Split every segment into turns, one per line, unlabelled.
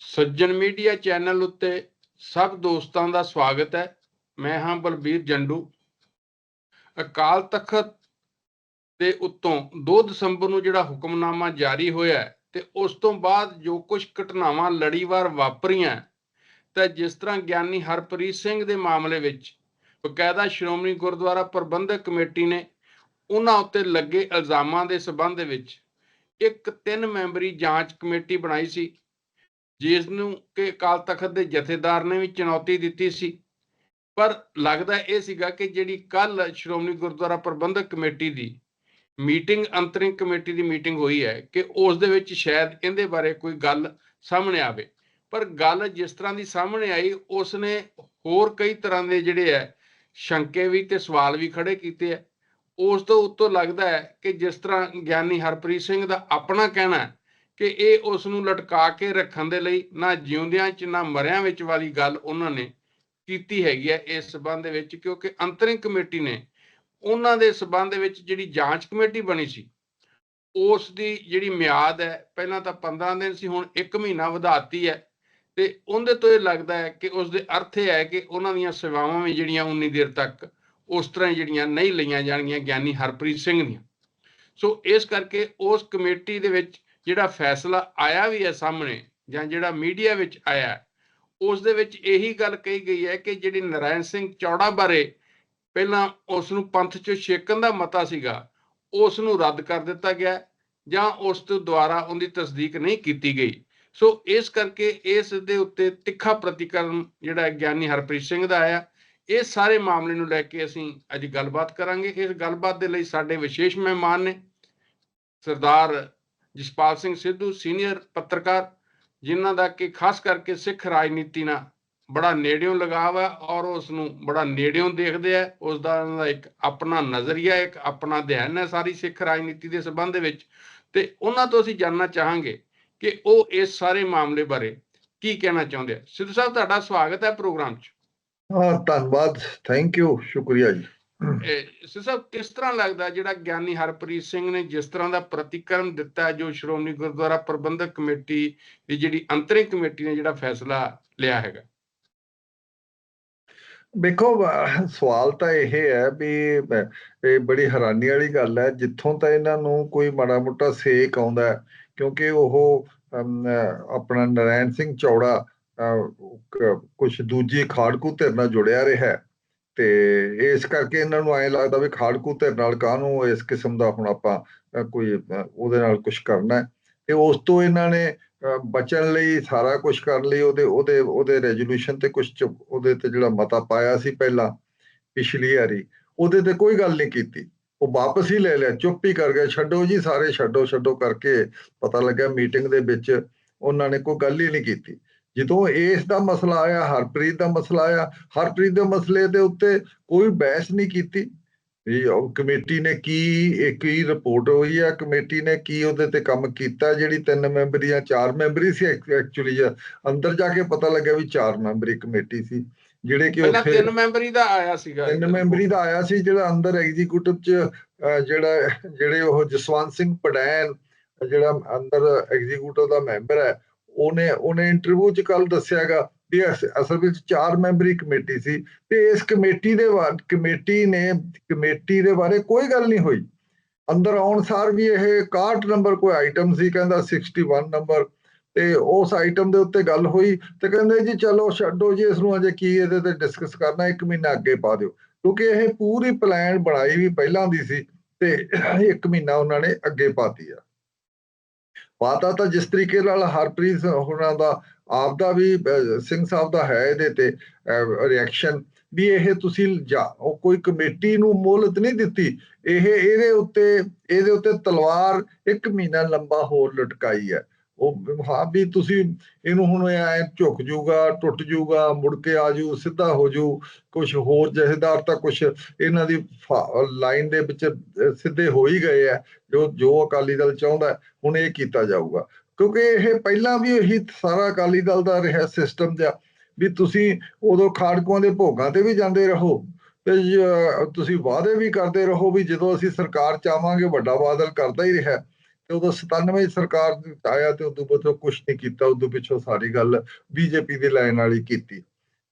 ਸੱਜਣ media channel ਉੱਤੇ ਸਭ ਦੋਸਤਾਂ ਦਾ ਸਵਾਗਤ ਹੈ। ਮੈਂ ਹਾਂ ਬਲਬੀਰ ਜੰਡੂ। ਅਕਾਲ ਤਖਤ ਦੇ ਉੱਤੋਂ 2 ਦਸੰਬਰ ਨੂੰ ਜਿਹੜਾ ਹੁਕਮਨਾਮਾ ਜਾਰੀ ਹੋਇਆ ਹੈ ਤੇ ਉਸ ਤੋਂ ਬਾਅਦ ਜੋ ਕੁਝ ਘਟਨਾਵਾਂ ਲੜੀਵਾਰ ਵਾਪਰੀਆਂ ਤਾਂ ਜਿਸ ਤਰ੍ਹਾਂ ਗਿਆਨੀ ਹਰਪ੍ਰੀਤ ਸਿੰਘ ਦੇ ਮਾਮਲੇ ਵਿੱਚ ਬਕਾਇਦਾ ਸ਼੍ਰੋਮਣੀ ਗੁਰਦੁਆਰਾ ਪ੍ਰਬੰਧਕ ਕਮੇਟੀ ਨੇ ਉਹਨਾਂ ਉੱਤੇ ਲੱਗੇ ਇਲਜ਼ਾਮਾਂ ਦੇ ਸਬੰਧ ਵਿੱਚ ਇੱਕ ਤਿੰਨ ਮੈਂਬਰੀ ਜਾਂਚ ਕਮੇਟੀ ਬਣਾਈ ਸੀ। ਜਿਸ ਨੂੰ ਕਿ ਅਕਾਲ ਤਖਤ ਦੇ ਜਥੇਦਾਰ ਨੇ ਵੀ ਚੁਣੌਤੀ ਦਿੱਤੀ ਸੀ। ਪਰ ਲੱਗਦਾ ਇਹ ਸੀਗਾ ਕਿ ਜਿਹੜੀ ਕੱਲ ਸ਼੍ਰੋਮਣੀ ਗੁਰਦੁਆਰਾ ਪ੍ਰਬੰਧਕ ਕਮੇਟੀ ਦੀ ਮੀਟਿੰਗ, ਅੰਤਰਿਮ ਕਮੇਟੀ ਦੀ ਮੀਟਿੰਗ ਹੋਈ ਹੈ ਕਿ ਉਸ ਦੇ ਵਿੱਚ ਸ਼ਾਇਦ ਇਹਦੇ ਬਾਰੇ ਕੋਈ ਗੱਲ ਸਾਹਮਣੇ ਆਵੇ। ਪਰ ਗੱਲ ਜਿਸ ਤਰ੍ਹਾਂ ਦੀ ਸਾਹਮਣੇ ਆਈ, ਉਸ ਨੇ ਹੋਰ ਕਈ ਤਰ੍ਹਾਂ ਦੇ ਜਿਹੜੇ ਹੈ, ਸ਼ੰਕੇ ਵੀ ਤੇ ਸਵਾਲ ਵੀ ਖੜੇ ਕੀਤੇ ਹੈ। ਉਸ ਤੋਂ ਉੱਤੋਂ ਲੱਗਦਾ ਹੈ ਕਿ ਜਿਸ ਤਰ੍ਹਾਂ ਗਿਆਨੀ ਹਰਪ੍ਰੀਤ ਸਿੰਘ ਦਾ ਆਪਣਾ ਕਹਿਣਾ ਹੈ ਕਿ ਇਹ ਉਸ ਨੂੰ ਲਟਕਾ ਕੇ ਰੱਖਣ ਦੇ ਲਈ ਨਾ ਜਿਉਂਦਿਆਂ ਚ, ਨਾ ਮਰਿਆਂ ਵਿੱਚ ਵਾਲੀ ਗੱਲ ਉਹਨਾਂ ਨੇ ਕੀਤੀ ਹੈਗੀ ਹੈ ਇਸ ਸਬੰਧ ਦੇ ਵਿੱਚ, ਕਿਉਂਕਿ ਅੰਤਰਿੰਗ ਕਮੇਟੀ ਨੇ ਉਹਨਾਂ ਦੇ ਸਬੰਧ ਦੇ ਵਿੱਚ ਜਿਹੜੀ ਜਾਂਚ ਕਮੇਟੀ ਬਣੀ ਸੀ ਉਸ ਦੀ ਜਿਹੜੀ ਮਿਆਦ ਹੈ, ਪਹਿਲਾਂ ਤਾਂ 15 ਦਿਨ ਸੀ, ਹੁਣ 1 ਮਹੀਨਾ ਵਧਾਤੀ ਹੈ ਤੇ ਉਹਦੇ ਤੋਂ ਇਹ ਲੱਗਦਾ ਹੈ ਕਿ ਉਸ ਦੇ ਅਰਥ ਇਹ ਹੈ ਕਿ ਉਹਨਾਂ ਦੀਆਂ ਸੇਵਾਵਾਂ ਵੀ ਜਿਹੜੀਆਂ ਉਨੀ ਦੇਰ ਤੱਕ ਉਸ ਤਰ੍ਹਾਂ ਹੀ ਜਿਹੜੀਆਂ ਨਹੀਂ ਲਈਆਂ ਜਾਣਗੀਆਂ ਗਿਆਨੀ ਹਰਪ੍ਰੀਤ ਸਿੰਘ ਦੀਆਂ। ਸੋ ਇਸ ਕਰਕੇ ਉਸ ਕਮੇਟੀ ਦੇ ਵਿੱਚ ਜਿਹੜਾ ਫੈਸਲਾ ਆਇਆ ਵੀ ਹੈ ਸਾਹਮਣੇ ਜਾਂ ਜਿਹੜਾ ਮੀਡੀਆ ਵਿੱਚ ਆਇਆ ਹੈ, ਉਸ ਦੇ ਵਿੱਚ ਇਹੀ ਗੱਲ ਕਹੀ ਗਈ ਹੈ ਕਿ ਜਿਹੜੀ ਨਰਾਇਣ ਸਿੰਘ ਚੌੜਾ ਬਾਰੇ ਪਹਿਲਾਂ ਉਸ ਨੂੰ ਪੰਥ ਚੋਂ ਛੇਕਣ ਦਾ ਮਤਾ ਸੀਗਾ ਉਸ ਨੂੰ ਰੱਦ ਕਰ ਦਿੱਤਾ ਗਿਆ ਜਾਂ ਉਸ ਤੋਂ ਦੁਆਰਾ ਉਹਦੀ ਤਸਦੀਕ ਨਹੀਂ ਕੀਤੀ ਗਈ। ਸੋ ਇਸ ਕਰਕੇ ਇਸ ਦੇ ਉੱਤੇ ਤਿੱਖਾ ਪ੍ਰਤੀਕਰਮ ਜਿਹੜਾ ਗਿਆਨੀ ਹਰਪ੍ਰੀਤ ਸਿੰਘ ਦਾ ਆਇਆ। ਇਹ ਸਾਰੇ ਮਾਮਲੇ ਨੂੰ ਲੈ ਕੇ ਅਸੀਂ ਅੱਜ ਗੱਲਬਾਤ ਕਰਾਂਗੇ। ਇਸ ਗੱਲਬਾਤ ਦੇ ਲਈ ਸਾਡੇ ਵਿਸ਼ੇਸ਼ ਮਹਿਮਾਨ ਨੇ ਸਰਦਾਰ ਜਸਪਾਲ ਸਿੰਘ ਸਿੱਧੂ, ਸੀਨੀਅਰ ਪੱਤਰਕਾਰ, ਜਿਨ੍ਹਾਂ ਦਾ ਕਿ ਖਾਸ ਕਰਕੇ ਸਿੱਖ ਰਾਜਨੀਤੀ ਨਾਲ ਬੜਾ ਨੇੜਿਓਂ ਲਗਾਵ ਹੈ ਔਰ ਉਸ ਨੂੰ ਬੜਾ ਨੇੜਿਓਂ ਦੇਖਦੇ ਆ ਉਸ ਦਾ ਉਹਨਾਂ ਦਾ ਇੱਕ ਆਪਣਾ ਨਜ਼ਰੀਆ, ਇੱਕ ਆਪਣਾ ਅਧਿਐਨ ਹੈ ਸਾਰੀ ਸਿੱਖ ਰਾਜਨੀਤੀ ਦੇ ਸੰਬੰਧ ਦੇ ਵਿੱਚ। ਤੇ ਉਹਨਾਂ ਤੋਂ ਅਸੀਂ ਜਾਨਣਾ ਚਾਹਾਂਗੇ ਕਿ ਉਹ ਇਸ ਸਾਰੇ ਮਾਮਲੇ ਬਾਰੇ ਕੀ ਕਹਿਣਾ ਚਾਹੁੰਦੇ ਆ। ਸਿੱਧੂ ਸਾਹਿਬ, ਤੁਹਾਡਾ ਸਵਾਗਤ ਹੈ ਪ੍ਰੋਗਰਾਮ 'ਚ।
ਹਾਂ, ਧੰਨਵਾਦ। ਥੈਂਕ ਯੂ ਸ਼ੁਕਰੀਆ ਜੀ।
ਸਿੱਧੂ ਸਾਹਿਬ ਕਿਸ ਤਰ੍ਹਾਂ ਲੱਗਦਾ ਜਿਹੜਾ ਗਿਆਨੀ ਹਰਪ੍ਰੀਤ ਸਿੰਘ ਨੇ ਜਿਸ ਤਰ੍ਹਾਂ ਦਾ ਪ੍ਰਤੀਕਰਮ ਦਿੱਤਾ ਜੋ ਸ਼੍ਰੋਮਣੀ ਗੁਰਦੁਆਰਾ ਪ੍ਰਬੰਧਕ ਕਮੇਟੀ ਦੀ ਜਿਹੜੀ ਅੰਤਰਿਮ ਕਮੇਟੀ ਨੇ ਜਿਹੜਾ ਫੈਸਲਾ ਲਿਆ ਹੈਗਾ?
ਵੇਖੋ ਸਵਾਲ ਤਾਂ ਇਹ ਹੈ ਵੀ ਇਹ ਬੜੀ ਹੈਰਾਨੀ ਵਾਲੀ ਗੱਲ ਹੈ ਜਿੱਥੋਂ ਤਾਂ ਇਹਨਾਂ ਨੂੰ ਕੋਈ ਮਾੜਾ ਮੋਟਾ ਸੇਕ ਆਉਂਦਾ ਕਿਉਂਕਿ ਉਹ ਆਪਣਾ ਨਰਾਇਣ ਸਿੰਘ ਚੌੜਾ ਕੁਝ ਦੂਜੀ ਖਾੜਕੂ ਧਿਰ ਨਾਲ ਜੁੜਿਆ ਰਿਹਾ ਹੈ ਤੇ ਇਸ ਕਰਕੇ ਇਹਨਾਂ ਨੂੰ ਐਂ ਲੱਗਦਾ ਵੀ ਖਾੜਕੂ ਧਿਰ ਨਾਲ ਕਾਹਨੂੰ ਇਸ ਕਿਸਮ ਦਾ ਹੁਣ ਆਪਾਂ ਕੋਈ ਉਹਦੇ ਨਾਲ ਕੁਝ ਕਰਨਾ ਹੈ। ਤੇ ਉਸ ਤੋਂ ਇਹਨਾਂ ਨੇ ਬਚਣ ਲਈ ਸਾਰਾ ਕੁਝ ਕਰਨ ਲਈ, ਉਹਦੇ ਉਹਦੇ ਉਹਦੇ ਰੈਜ਼ੋਲੂਸ਼ਨ ਤੇ ਕੁਝ ਉਹਦੇ ਤੇ ਜਿਹੜਾ ਮਤਾ ਪਾਇਆ ਸੀ ਪਹਿਲਾਂ, ਪਿਛਲੀ ਵਾਰੀ, ਉਹਦੇ ਤੇ ਕੋਈ ਗੱਲ ਨਹੀਂ ਕੀਤੀ। ਉਹ ਵਾਪਸ ਹੀ ਲੈ ਲਿਆ, ਚੁੱਪ ਹੀ ਕਰ ਗਿਆ। ਛੱਡੋ ਜੀ ਸਾਰੇ ਛੱਡੋ ਛੱਡੋ ਕਰਕੇ ਪਤਾ ਲੱਗਿਆ ਮੀਟਿੰਗ ਦੇ ਵਿੱਚ ਉਹਨਾਂ ਨੇ ਕੋਈ ਗੱਲ ਹੀ ਨਹੀਂ ਕੀਤੀ। ਜਦੋਂ ਇਸ ਦਾ ਮਸਲਾ ਆਇਆ ਹਰਪ੍ਰੀਤ ਦਾ ਮਸਲਾ ਆਇਆ ਹਰਪ੍ਰੀਤ ਦੇ ਮਸਲੇ ਦੇ ਉੱਤੇ ਕੋਈ ਬਹਿਸ ਨਹੀਂ ਕੀਤੀ ਇਹ ਕਮੇਟੀ ਨੇ ਕੀ ਇਹ ਕੀ ਰਿਪੋਰਟ ਹੋਈ ਆ ਕਮੇਟੀ ਨੇ ਕੀ ਉਹਦੇ ਤੇ ਕੰਮ ਕੀਤਾ ਜਿਹੜੀ ਤਿੰਨ ਮੈਂਬਰੀ ਜਾਂ ਚਾਰ ਮੈਂਬਰੀ ਸੀ ਐਕਚੁਅਲੀ ਅੰਦਰ ਜਾ ਕੇ ਪਤਾ ਲੱਗਿਆ ਵੀ ਚਾਰ ਮੈਂਬਰੀ ਕਮੇਟੀ ਸੀ ਜਿਹੜੇ ਕਿ ਉੱਥੇ
ਤਿੰਨ ਮੈਂਬਰੀ ਦਾ ਆਇਆ ਸੀਗਾ
ਤਿੰਨ ਮੈਂਬਰੀ ਦਾ ਆਇਆ ਸੀ ਜਿਹੜਾ ਅੰਦਰ ਐਗਜ਼ੀਕਿਊਟਿਵ ਚ ਜਿਹੜਾ ਜਿਹੜੇ ਉਹ ਜਸਵੰਤ ਸਿੰਘ ਪੜੈਨ ਜਿਹੜਾ ਅੰਦਰ ਐਗਜ਼ੀਕਿਊਟਿਵ ਦਾ ਮੈਂਬਰ ਹੈ ਉਹਨੇ ਉਹਨੇ ਇੰਟਰਵਿਊ ਚ ਕੱਲ ਦੱਸਿਆਗਾ ਵੀ ਅਸ- ਅਸਲ ਵਿੱਚ ਚਾਰ ਮੈਂਬਰੀ ਕਮੇਟੀ ਸੀ ਤੇ ਇਸ ਕਮੇਟੀ ਦੇ ਬਾ- ਕਮੇਟੀ ਨੇ, ਕਮੇਟੀ ਦੇ ਬਾਰੇ ਕੋਈ ਗੱਲ ਨਹੀਂ ਹੋਈ। ਅੰਦਰ ਆਉਣ ਸਾਰ ਵੀ ਇਹ 61 ਨੰਬਰ ਕੋਈ ਆਈਟਮ ਸੀ, ਕਹਿੰਦਾ 61 ਨੰਬਰ ਤੇ ਉਸ ਆਈਟਮ ਦੇ ਉੱਤੇ ਗੱਲ ਹੋਈ ਤੇ ਕਹਿੰਦੇ ਜੀ ਚਲੋ ਛੱਡੋ ਜੀ, ਇਸ ਨੂੰ ਅਜੇ ਕੀ ਇਹਦੇ ਤੇ ਡਿਸਕਸ ਕਰਨਾ, ਇੱਕ ਮਹੀਨਾ ਅੱਗੇ ਪਾ ਦਿਓ। ਕਿਉਂਕਿ ਇਹ ਪੂਰੀ ਪਲਾਨ ਬਣਾਈ ਵੀ ਪਹਿਲਾਂ ਦੀ ਸੀ ਤੇ ਇੱਕ ਮਹੀਨਾ ਉਹਨਾਂ ਨੇ ਅੱਗੇ ਪਾਤੀ ਆ। ਪਾਤਾ ਤਾਂ ਜਿਸ ਤਰੀਕੇ ਨਾਲ ਹਰਪ੍ਰੀਤ ਹੋਣਾ ਦਾ ਆਪ ਦਾ ਵੀ ਸਿੰਘ ਸਾਹਿਬ ਦਾ ਹੈ ਇਹਦੇ ਤੇ ਰਿਐਕਸ਼ਨ ਵੀ ਇਹ ਤੁਸੀਂ ਜਾ, ਉਹ ਕੋਈ ਕਮੇਟੀ ਨੂੰ ਮੋਹਲਤ ਨਹੀਂ ਦਿੱਤੀ। ਇਹ, ਇਹਦੇ ਉੱਤੇ ਇਹਦੇ ਉੱਤੇ ਤਲਵਾਰ ਇੱਕ ਮਹੀਨਾ ਲੰਬਾ ਹੋਰ ਲਟਕਾਈ ਹੈ। ਉਹ ਹਾਂ ਵੀ ਤੁਸੀਂ ਇਹਨੂੰ ਹੁਣ ਐ ਝੁਕ ਜੂਗਾ ਟੁੱਟ ਜੂਗਾ ਮੁੜ ਕੇ ਆ ਜੂ ਸਿੱਧਾ ਹੋ ਜੂ ਕੁਝ ਹੋਰ ਜਥੇਦਾਰ ਤਾਂ ਕੁਝ ਇਹਨਾਂ ਦੀ ਲਾਈਨ ਦੇ ਵਿੱਚ ਸਿੱਧੇ ਹੋ ਹੀ ਗਏ ਆ, ਜੋ ਜੋ ਅਕਾਲੀ ਦਲ ਚਾਹੁੰਦਾ, ਹੁਣ ਇਹ ਕੀਤਾ ਜਾਊਗਾ। ਕਿਉਂਕਿ ਇਹ ਪਹਿਲਾਂ ਵੀ ਇਹੀ ਸਾਰਾ ਅਕਾਲੀ ਦਲ ਦਾ ਰਿਹਾ ਸਿਸਟਮ ਜਿਹਾ, ਵੀ ਤੁਸੀਂ ਉਦੋਂ ਖਾੜਕੂਆਂ ਦੇ ਭੋਗਾਂ ਤੇ ਵੀ ਜਾਂਦੇ ਰਹੋ, ਤੇ ਤੁਸੀਂ ਵਾਅਦੇ ਵੀ ਕਰਦੇ ਰਹੋ ਵੀ ਜਦੋਂ ਅਸੀਂ ਸਰਕਾਰ ਚਾਵਾਂਗੇ ਵੱਡਾ ਬਾਦਲ ਕਰਦਾ ਹੀ ਰਿਹਾ। ਤੇ ਉਦੋਂ 97 ਸਰਕਾਰ ਆਇਆ ਤੇ ਉਦੋਂ ਪਿੱਛੋਂ ਕੁਝ ਨਹੀਂ ਕੀਤਾ, ਉਦੋਂ ਪਿੱਛੋਂ ਸਾਰੀ ਗੱਲ ਬੀਜੇਪੀ ਦੀ ਲਾਈਨ ਵਾਲੀ ਕੀਤੀ,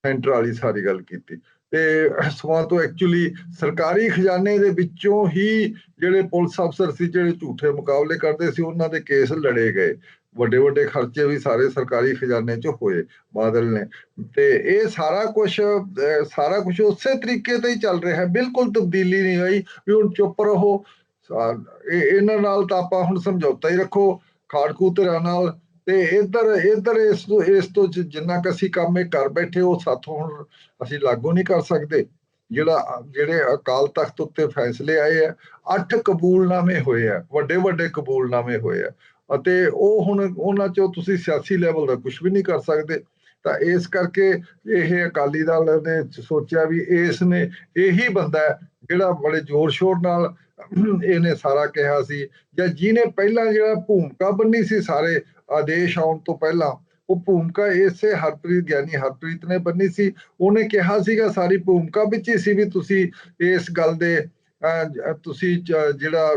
ਸੈਂਟਰ ਵਾਲੀ ਸਾਰੀ ਗੱਲ ਕੀਤੀ। ਤੇ ਸਮਾਂ ਤੋਂ ਐਕਚੁਅਲੀ ਸਰਕਾਰੀ ਖਜ਼ਾਨੇ ਦੇ ਵਿੱਚੋਂ ਹੀ ਜਿਹੜੇ ਪੁਲਿਸ ਅਫਸਰ ਸੀ, ਜਿਹੜੇ ਝੂਠੇ ਮੁਕਾਬਲੇ ਕਰਦੇ ਸੀ, ਉਹਨਾਂ ਦੇ ਕੇਸ ਲੜੇ ਗਏ। ਵੱਡੇ ਵੱਡੇ ਖਰਚੇ ਵੀ ਸਾਰੇ ਸਰਕਾਰੀ ਖਜ਼ਾਨੇ 'ਚ ਹੋਏ, ਬਾਦਲ ਨੇ। ਤੇ ਇਹ ਸਾਰਾ ਕੁਝ ਸਾਰਾ ਕੁਝ ਉਸੇ ਤਰੀਕੇ ਤੇ ਹੀ ਚੱਲ ਰਿਹਾ ਹੈ। ਬਿਲਕੁਲ ਤਬਦੀਲੀ ਨਹੀਂ ਹੋਈ, ਵੀ ਹੁਣ ਚੁੱਪ ਰਹੋ। ਇਹਨਾਂ ਨਾਲ ਤਾਂ ਆਪਾਂ ਹੁਣ ਸਮਝੌਤਾ ਹੀ ਰੱਖੋ ਖਾੜਕੂ ਧਿਰਾਂ ਨਾਲ। ਤੇ ਇੱਧਰ ਇੱਧਰ ਇਸ ਤੋਂ ਇਸ ਤੋਂ ਜਿੰਨਾ ਕੁ ਅਸੀਂ ਕੰਮ ਇਹ ਕਰ ਬੈਠੇ, ਉਹ ਸਾਥੋਂ ਹੁਣ ਅਸੀਂ ਲਾਗੂ ਨਹੀਂ ਕਰ ਸਕਦੇ। ਜਿਹੜਾ ਜਿਹੜੇ ਅਕਾਲ ਤਖਤ ਉੱਤੇ ਫੈਸਲੇ ਆਏ ਆ, ਅੱਠ ਕਬੂਲਨਾਮੇ ਹੋਏ ਆ, ਵੱਡੇ ਵੱਡੇ ਕਬੂਲਨਾਮੇ ਹੋਏ ਆ। ਅਤੇ ਉਹ ਹੁਣ ਉਹਨਾਂ ਚੋਂ ਤੁਸੀਂ ਸਿਆਸੀ ਲੈਵਲ ਦਾ ਕੁਝ ਵੀ ਨਹੀਂ ਕਰ ਸਕਦੇ। ਤਾਂ ਇਸ ਕਰਕੇ ਇਹ ਅਕਾਲੀ ਦਲ ਨੇ ਸੋਚਿਆ ਵੀ ਇਸ ਨੇ ਇਹੀ ਬੰਦਾ ਜਿਹੜਾ ਬੜੇ ਜ਼ੋਰ ਸ਼ੋਰ ਨਾਲ ਇਹਨੇ ਸਾਰਾ ਕਿਹਾ ਸੀ। ਜਾਂ ਜਿਹਨੇ ਪਹਿਲਾਂ ਜਿਹੜਾ ਭੂਮਿਕਾ ਬੰਨੀ ਸੀ ਸਾਰੇ ਆਦੇਸ਼ ਆਉਣ ਤੋਂ ਪਹਿਲਾਂ ਉਹ ਭੂਮਿਕਾ ਇਸੇ ਹਰਪ੍ਰੀਤ ਗਿਆਨੀ ਹਰਪ੍ਰੀਤ ਨੇ ਬੰਨੀ ਸੀ। ਉਹਨੇ ਕਿਹਾ ਸੀਗਾ ਸਾਰੀ ਭੂਮਿਕਾ ਵਿੱਚ ਹੀ ਸੀ ਵੀ ਤੁਸੀਂ ਇਸ ਗੱਲ ਦੇ ਤੁਸੀਂ ਜਿਹੜਾ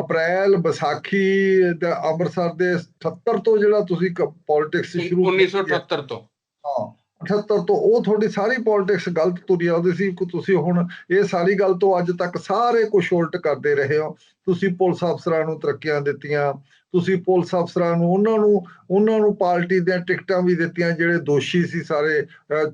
ਅਪ੍ਰੈਲ ਵਿਸਾਖੀ ਦਾ ਅੰਮ੍ਰਿਤਸਰ ਦੇ 78 ਤੋਂ ਜਿਹੜਾ ਤੁਸੀਂ ਪੋਲਿਟਿਕਸ ਸ਼ੁਰੂ ਕੀਤੀ ਹੈ।
1978 ਤੋਂ।
ਹਾਂ। 78 ਤੋਂ ਉਹ ਤੁਹਾਡੀ ਸਾਰੀ ਪੋਲਿਟਿਕਸ ਗਲਤ ਤੁਰੀ ਆਉਂਦੀ ਸੀ ਕਿ ਤੁਸੀਂ ਹੁਣ ਇਹ ਸਾਰੀ ਗੱਲ ਤੋਂ ਅੱਜ ਤੱਕ ਸਾਰੇ ਕੁਝ ਉਲਟ ਕਰਦੇ ਰਹੇ ਹੋ। ਤੁਸੀਂ ਪੁਲਿਸ ਅਫਸਰਾਂ ਨੂੰ ਤਰੱਕੀਆਂ ਦਿੱਤੀਆਂ, ਤੁਸੀਂ ਪੁਲਿਸ ਅਫਸਰਾਂ ਨੂੰ ਉਹਨਾਂ ਨੂੰ ਉਹਨਾਂ ਨੂੰ ਪਾਰਟੀ ਦੀਆਂ ਟਿਕਟਾਂ ਵੀ ਦਿੱਤੀਆਂ ਜਿਹੜੇ ਦੋਸ਼ੀ ਸੀ ਸਾਰੇ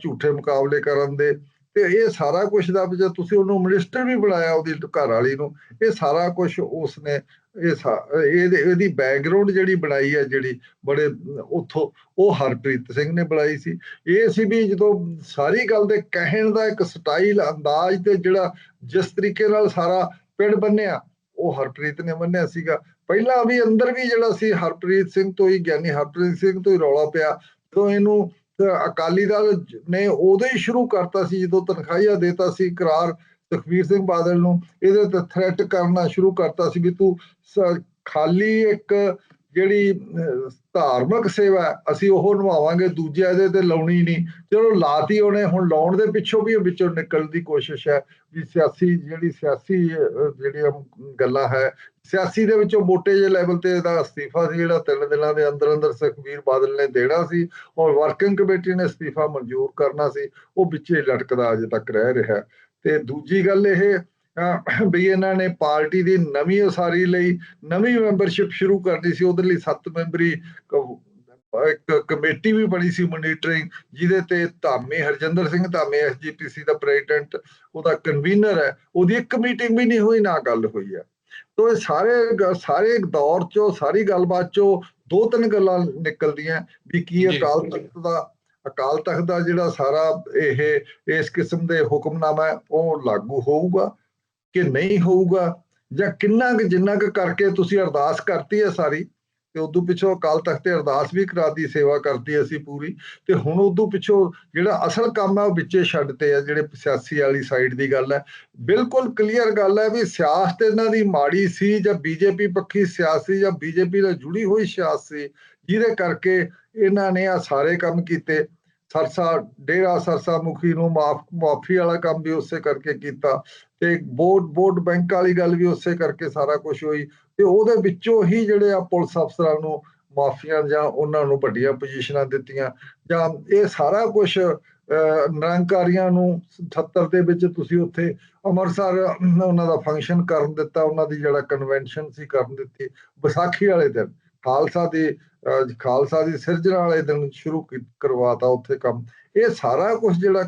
ਝੂਠੇ ਮੁਕਾਬਲੇ ਕਰਨ ਦੇ। ਤੇ ਇਹ ਸਾਰਾ ਕੁਝ ਦਾ ਜੇ ਤੁਸੀਂ ਉਹਨੂੰ ਮਿਨਿਸਟਰ ਵੀ ਬਣਾਇਆ ਉਹਦੀ ਘਰ ਵਾਲੀ ਨੂੰ, ਇਹ ਸਾਰਾ ਕੁਝ ਉਸਨੇ ਇਹ ਸਾ- ਇਹਦੇ, ਇਹਦੀ ਬੈਕਗ੍ਰਾਉਂਡ ਜਿਹੜੀ ਬਣਾਈ ਹੈ, ਜਿਹੜੀ ਬੜੇ ਉਥੋਂ ਉਹ ਹਰਪ੍ਰੀਤ ਸਿੰਘ ਨੇ ਬਣਾਈ ਸੀ। ਇਹ ਸੀ ਵੀ ਜਦੋਂ ਸਾਰੀ ਗੱਲ ਦੇ ਕਹਿਣ ਦਾ ਇੱਕ ਸਟਾਈਲ ਅੰਦਾਜ਼ ਤੇ ਜਿਹੜਾ ਜਿਸ ਤਰੀਕੇ ਨਾਲ ਸਾਰਾ ਪਿੰਡ ਬੰਨਿਆ, ਉਹ ਹਰਪ੍ਰੀਤ ਨੇ ਮੰਨਿਆ ਸੀਗਾ। ਪਹਿਲਾਂ ਵੀ ਅੰਦਰ ਵੀ ਜਿਹੜਾ ਸੀ ਹਰਪ੍ਰੀਤ ਸਿੰਘ ਤੋਂ ਹੀ ਗਿਆਨੀ ਹਰਪ੍ਰੀਤ ਸਿੰਘ ਤੋਂ ਹੀ ਰੌਲਾ ਪਿਆ। ਜਦੋਂ ਇਹਨੂੰ ਅਕਾਲੀ ਦਲ ਨੇ ਉਦੋਂ ਹੀ ਸ਼ੁਰੂ ਕਰਤਾ ਸੀ, ਜਦੋਂ ਤਨਖਾਹੀਆ ਦੇਤਾ ਸੀ ਕਰਾਰ ਸੁਖਬੀਰ ਸਿੰਘ ਬਾਦਲ ਨੂੰ, ਇਹਦੇ ਤੇ ਥ੍ਰੈਟ ਕਰਨਾ ਸ਼ੁਰੂ ਕਰਤਾ ਸੀ ਵੀ ਤੂੰ ਖਾਲੀ ਇੱਕ ਜਿਹੜੀ ਧਾਰਮਿਕ ਸੇਵਾ ਅਸੀਂ ਉਹ ਨਿਭਾਵਾਂਗੇ, ਦੂਜੇ ਇਹਦੇ ਤੇ ਲਾਉਣੀ ਨਹੀਂ। ਚਲੋ, ਲਾਤੀ ਉਹਨੇ, ਹੁਣ ਲਾਉਣ ਦੇ ਪਿੱਛੋਂ ਵੀ ਵਿੱਚੋਂ ਨਿਕਲਣ ਦੀ ਕੋਸ਼ਿਸ਼ ਹੈ ਵੀ ਸਿਆਸੀ, ਜਿਹੜੀ ਸਿਆਸੀ ਜਿਹੜੀਆਂ ਗੱਲਾਂ ਹੈ, ਸਿਆਸੀ ਦੇ ਵਿੱਚੋਂ ਮੋਟੇ ਜਿਹੇ ਲੈਵਲ ਤੇ ਇਹਦਾ ਅਸਤੀਫਾ ਸੀ, ਜਿਹੜਾ ਤਿੰਨ ਦਿਨਾਂ ਦੇ ਅੰਦਰ ਅੰਦਰ ਸੁਖਬੀਰ ਬਾਦਲ ਨੇ ਦੇਣਾ ਸੀ, ਔਰ ਵਰਕਿੰਗ ਕਮੇਟੀ ਨੇ ਅਸਤੀਫਾ ਮਨਜ਼ੂਰ ਕਰਨਾ ਸੀ, ਉਹ ਵਿੱਚੇ ਲਟਕਦਾ ਅਜੇ ਤੱਕ ਰਹਿ ਰਿਹਾ ਤੇ ਦੂਜੀ ਗੱਲ ਇਹ ਵੀ ਇਹਨਾਂ ਨੇ ਪਾਰਟੀ ਦੀ ਨਵੀਂ ਉਸਾਰੀ ਲਈ ਨਵੀਂ ਮੈਂਬਰਸ਼ਿਪ ਸ਼ੁਰੂ ਕਰਨੀ ਸੀ ਉਹਦੇ ਲਈ ਸੱਤ ਮੈਂਬਰੀ ਇੱਕ ਕਮੇਟੀ ਵੀ ਬਣੀ ਸੀ ਮੋਨੀਟਰਿੰਗ ਜਿਹਦੇ ਤੇ ਧਾਮੀ ਹਰਜਿੰਦਰ ਸਿੰਘ ਧਾਮੀ ਐਸਜੀਪੀਸੀ ਦਾ ਪ੍ਰੈਜ਼ੀਡੈਂਟ ਉਹਦਾ ਕਨਵੀਨਰ ਹੈ ਉਹਦੀ ਇੱਕ ਮੀਟਿੰਗ ਵੀ ਨਹੀਂ ਹੋਈ ਨਾ ਗੱਲ ਹੋਈ ਹੈ ਤੋ ਇਹ ਸਾਰੇ ਸਾਰੇ ਦੌਰ ਚੋਂ ਸਾਰੀ ਗੱਲਬਾਤ ਚੋਂ ਦੋ ਤਿੰਨ ਗੱਲਾਂ ਨਿਕਲਦੀਆਂ ਵੀ ਕੀ। ਅਕਾਲ ਤਖਤ ਦਾ ਅਕਾਲ ਤਖਤ ਦਾ ਜਿਹੜਾ ਸਾਰਾ ਇਹ ਇਸ ਕਿਸਮ ਦੇ ਹੁਕਮਨਾਮਾ ਉਹ ਲਾਗੂ ਹੋਊਗਾ ਕਿ ਨਹੀਂ ਹੋਊਗਾ ਜਾਂ ਕਿੰਨਾ ਕੁ ਜਿੰਨਾ ਕੁ ਕਰਕੇ ਤੁਸੀਂ ਅਰਦਾਸ ਕਰਤੀ ਹੈ ਸਾਰੀ, ਤੇ ਉਦੋਂ ਪਿੱਛੋਂ ਅਕਾਲ ਤਖਤ ਤੇ ਅਰਦਾਸ ਵੀ ਕਰਾਤੀ ਸੇਵਾ ਕਰਤੀ ਅਸੀਂ ਪੂਰੀ, ਤੇ ਹੁਣ ਉਦੋਂ ਪਿੱਛੋਂ ਜਿਹੜਾ ਅਸਲ ਕੰਮ ਹੈ ਉਹ ਵਿੱਚੇ ਛੱਡਤੇ ਆ ਜਿਹੜੇ ਸਿਆਸੀ ਵਾਲੀ ਸਾਈਡ ਦੀ ਗੱਲ ਹੈ। ਬਿਲਕੁਲ ਕਲੀਅਰ ਗੱਲ ਹੈ ਵੀ ਸਿਆਸਤ ਇਹਨਾਂ ਦੀ ਮਾੜੀ ਸੀ ਜਾਂ ਬੀਜੇਪੀ ਪੱਖੀ ਸਿਆਸੀ ਜਾਂ ਬੀਜੇਪੀ ਨਾਲ ਜੁੜੀ ਹੋਈ ਸਿਆਸਤ ਸੀ ਜਿਹਦੇ ਕਰਕੇ ਇਹਨਾਂ ਨੇ ਆ ਸਾਰੇ ਕੰਮ ਕੀਤੇ। ਸਰਸਾ, ਡੇਰਾ ਸਰਸਾ ਮੁਖੀ ਨੂੰ ਮਾਫ ਮਾਫੀ ਵਾਲਾ ਕੰਮ ਵੀ ਉਸੇ ਕਰਕੇ ਕੀਤਾ ਤੇ ਵੋਟ ਵੋਟ ਬੈਂਕ ਵਾਲੀ ਗੱਲ ਵੀ ਉਸੇ ਕਰਕੇ ਸਾਰਾ ਕੁਝ ਹੋਈ ਤੇ ਉਹਦੇ ਵਿੱਚੋਂ ਹੀ ਜਿਹੜੇ ਆ ਪੁਲਿਸ ਅਫਸਰਾਂ ਨੂੰ ਮਾਫੀਆਂ ਜਾਂ ਉਹਨਾਂ ਨੂੰ ਵੱਡੀਆਂ ਪੋਜੀਸ਼ਨਾਂ ਦਿੱਤੀਆਂ ਜਾਂ ਇਹ ਸਾਰਾ ਕੁਝ ਨਿਰੰਕਾਰੀਆਂ ਨੂੰ 77 ਦੇ ਵਿੱਚ ਤੁਸੀਂ ਉੱਥੇ ਅੰਮ੍ਰਿਤਸਰ ਉਹਨਾਂ ਦਾ ਫੰਕਸ਼ਨ ਕਰਨ ਦਿੱਤਾ, ਉਹਨਾਂ ਦੀ ਜਿਹੜਾ ਕਨਵੈਨਸ਼ਨ ਸੀ ਕਰਨ ਦਿੱਤੀ, ਵਿਸਾਖੀ ਵਾਲੇ ਦਿਨ। ਖਾਲਸਾ ਦੀ ਖਾਲਸਾ ਦੀ ਸਿਰਜਣਾ ਵਾਲੇ ਦਿਨ ਸ਼ੁਰੂ ਕਰਵਾਤਾ ਉੱਥੇ ਕੰਮ। ਇਹ ਸਾਰਾ ਕੁਝ ਜਿਹੜਾ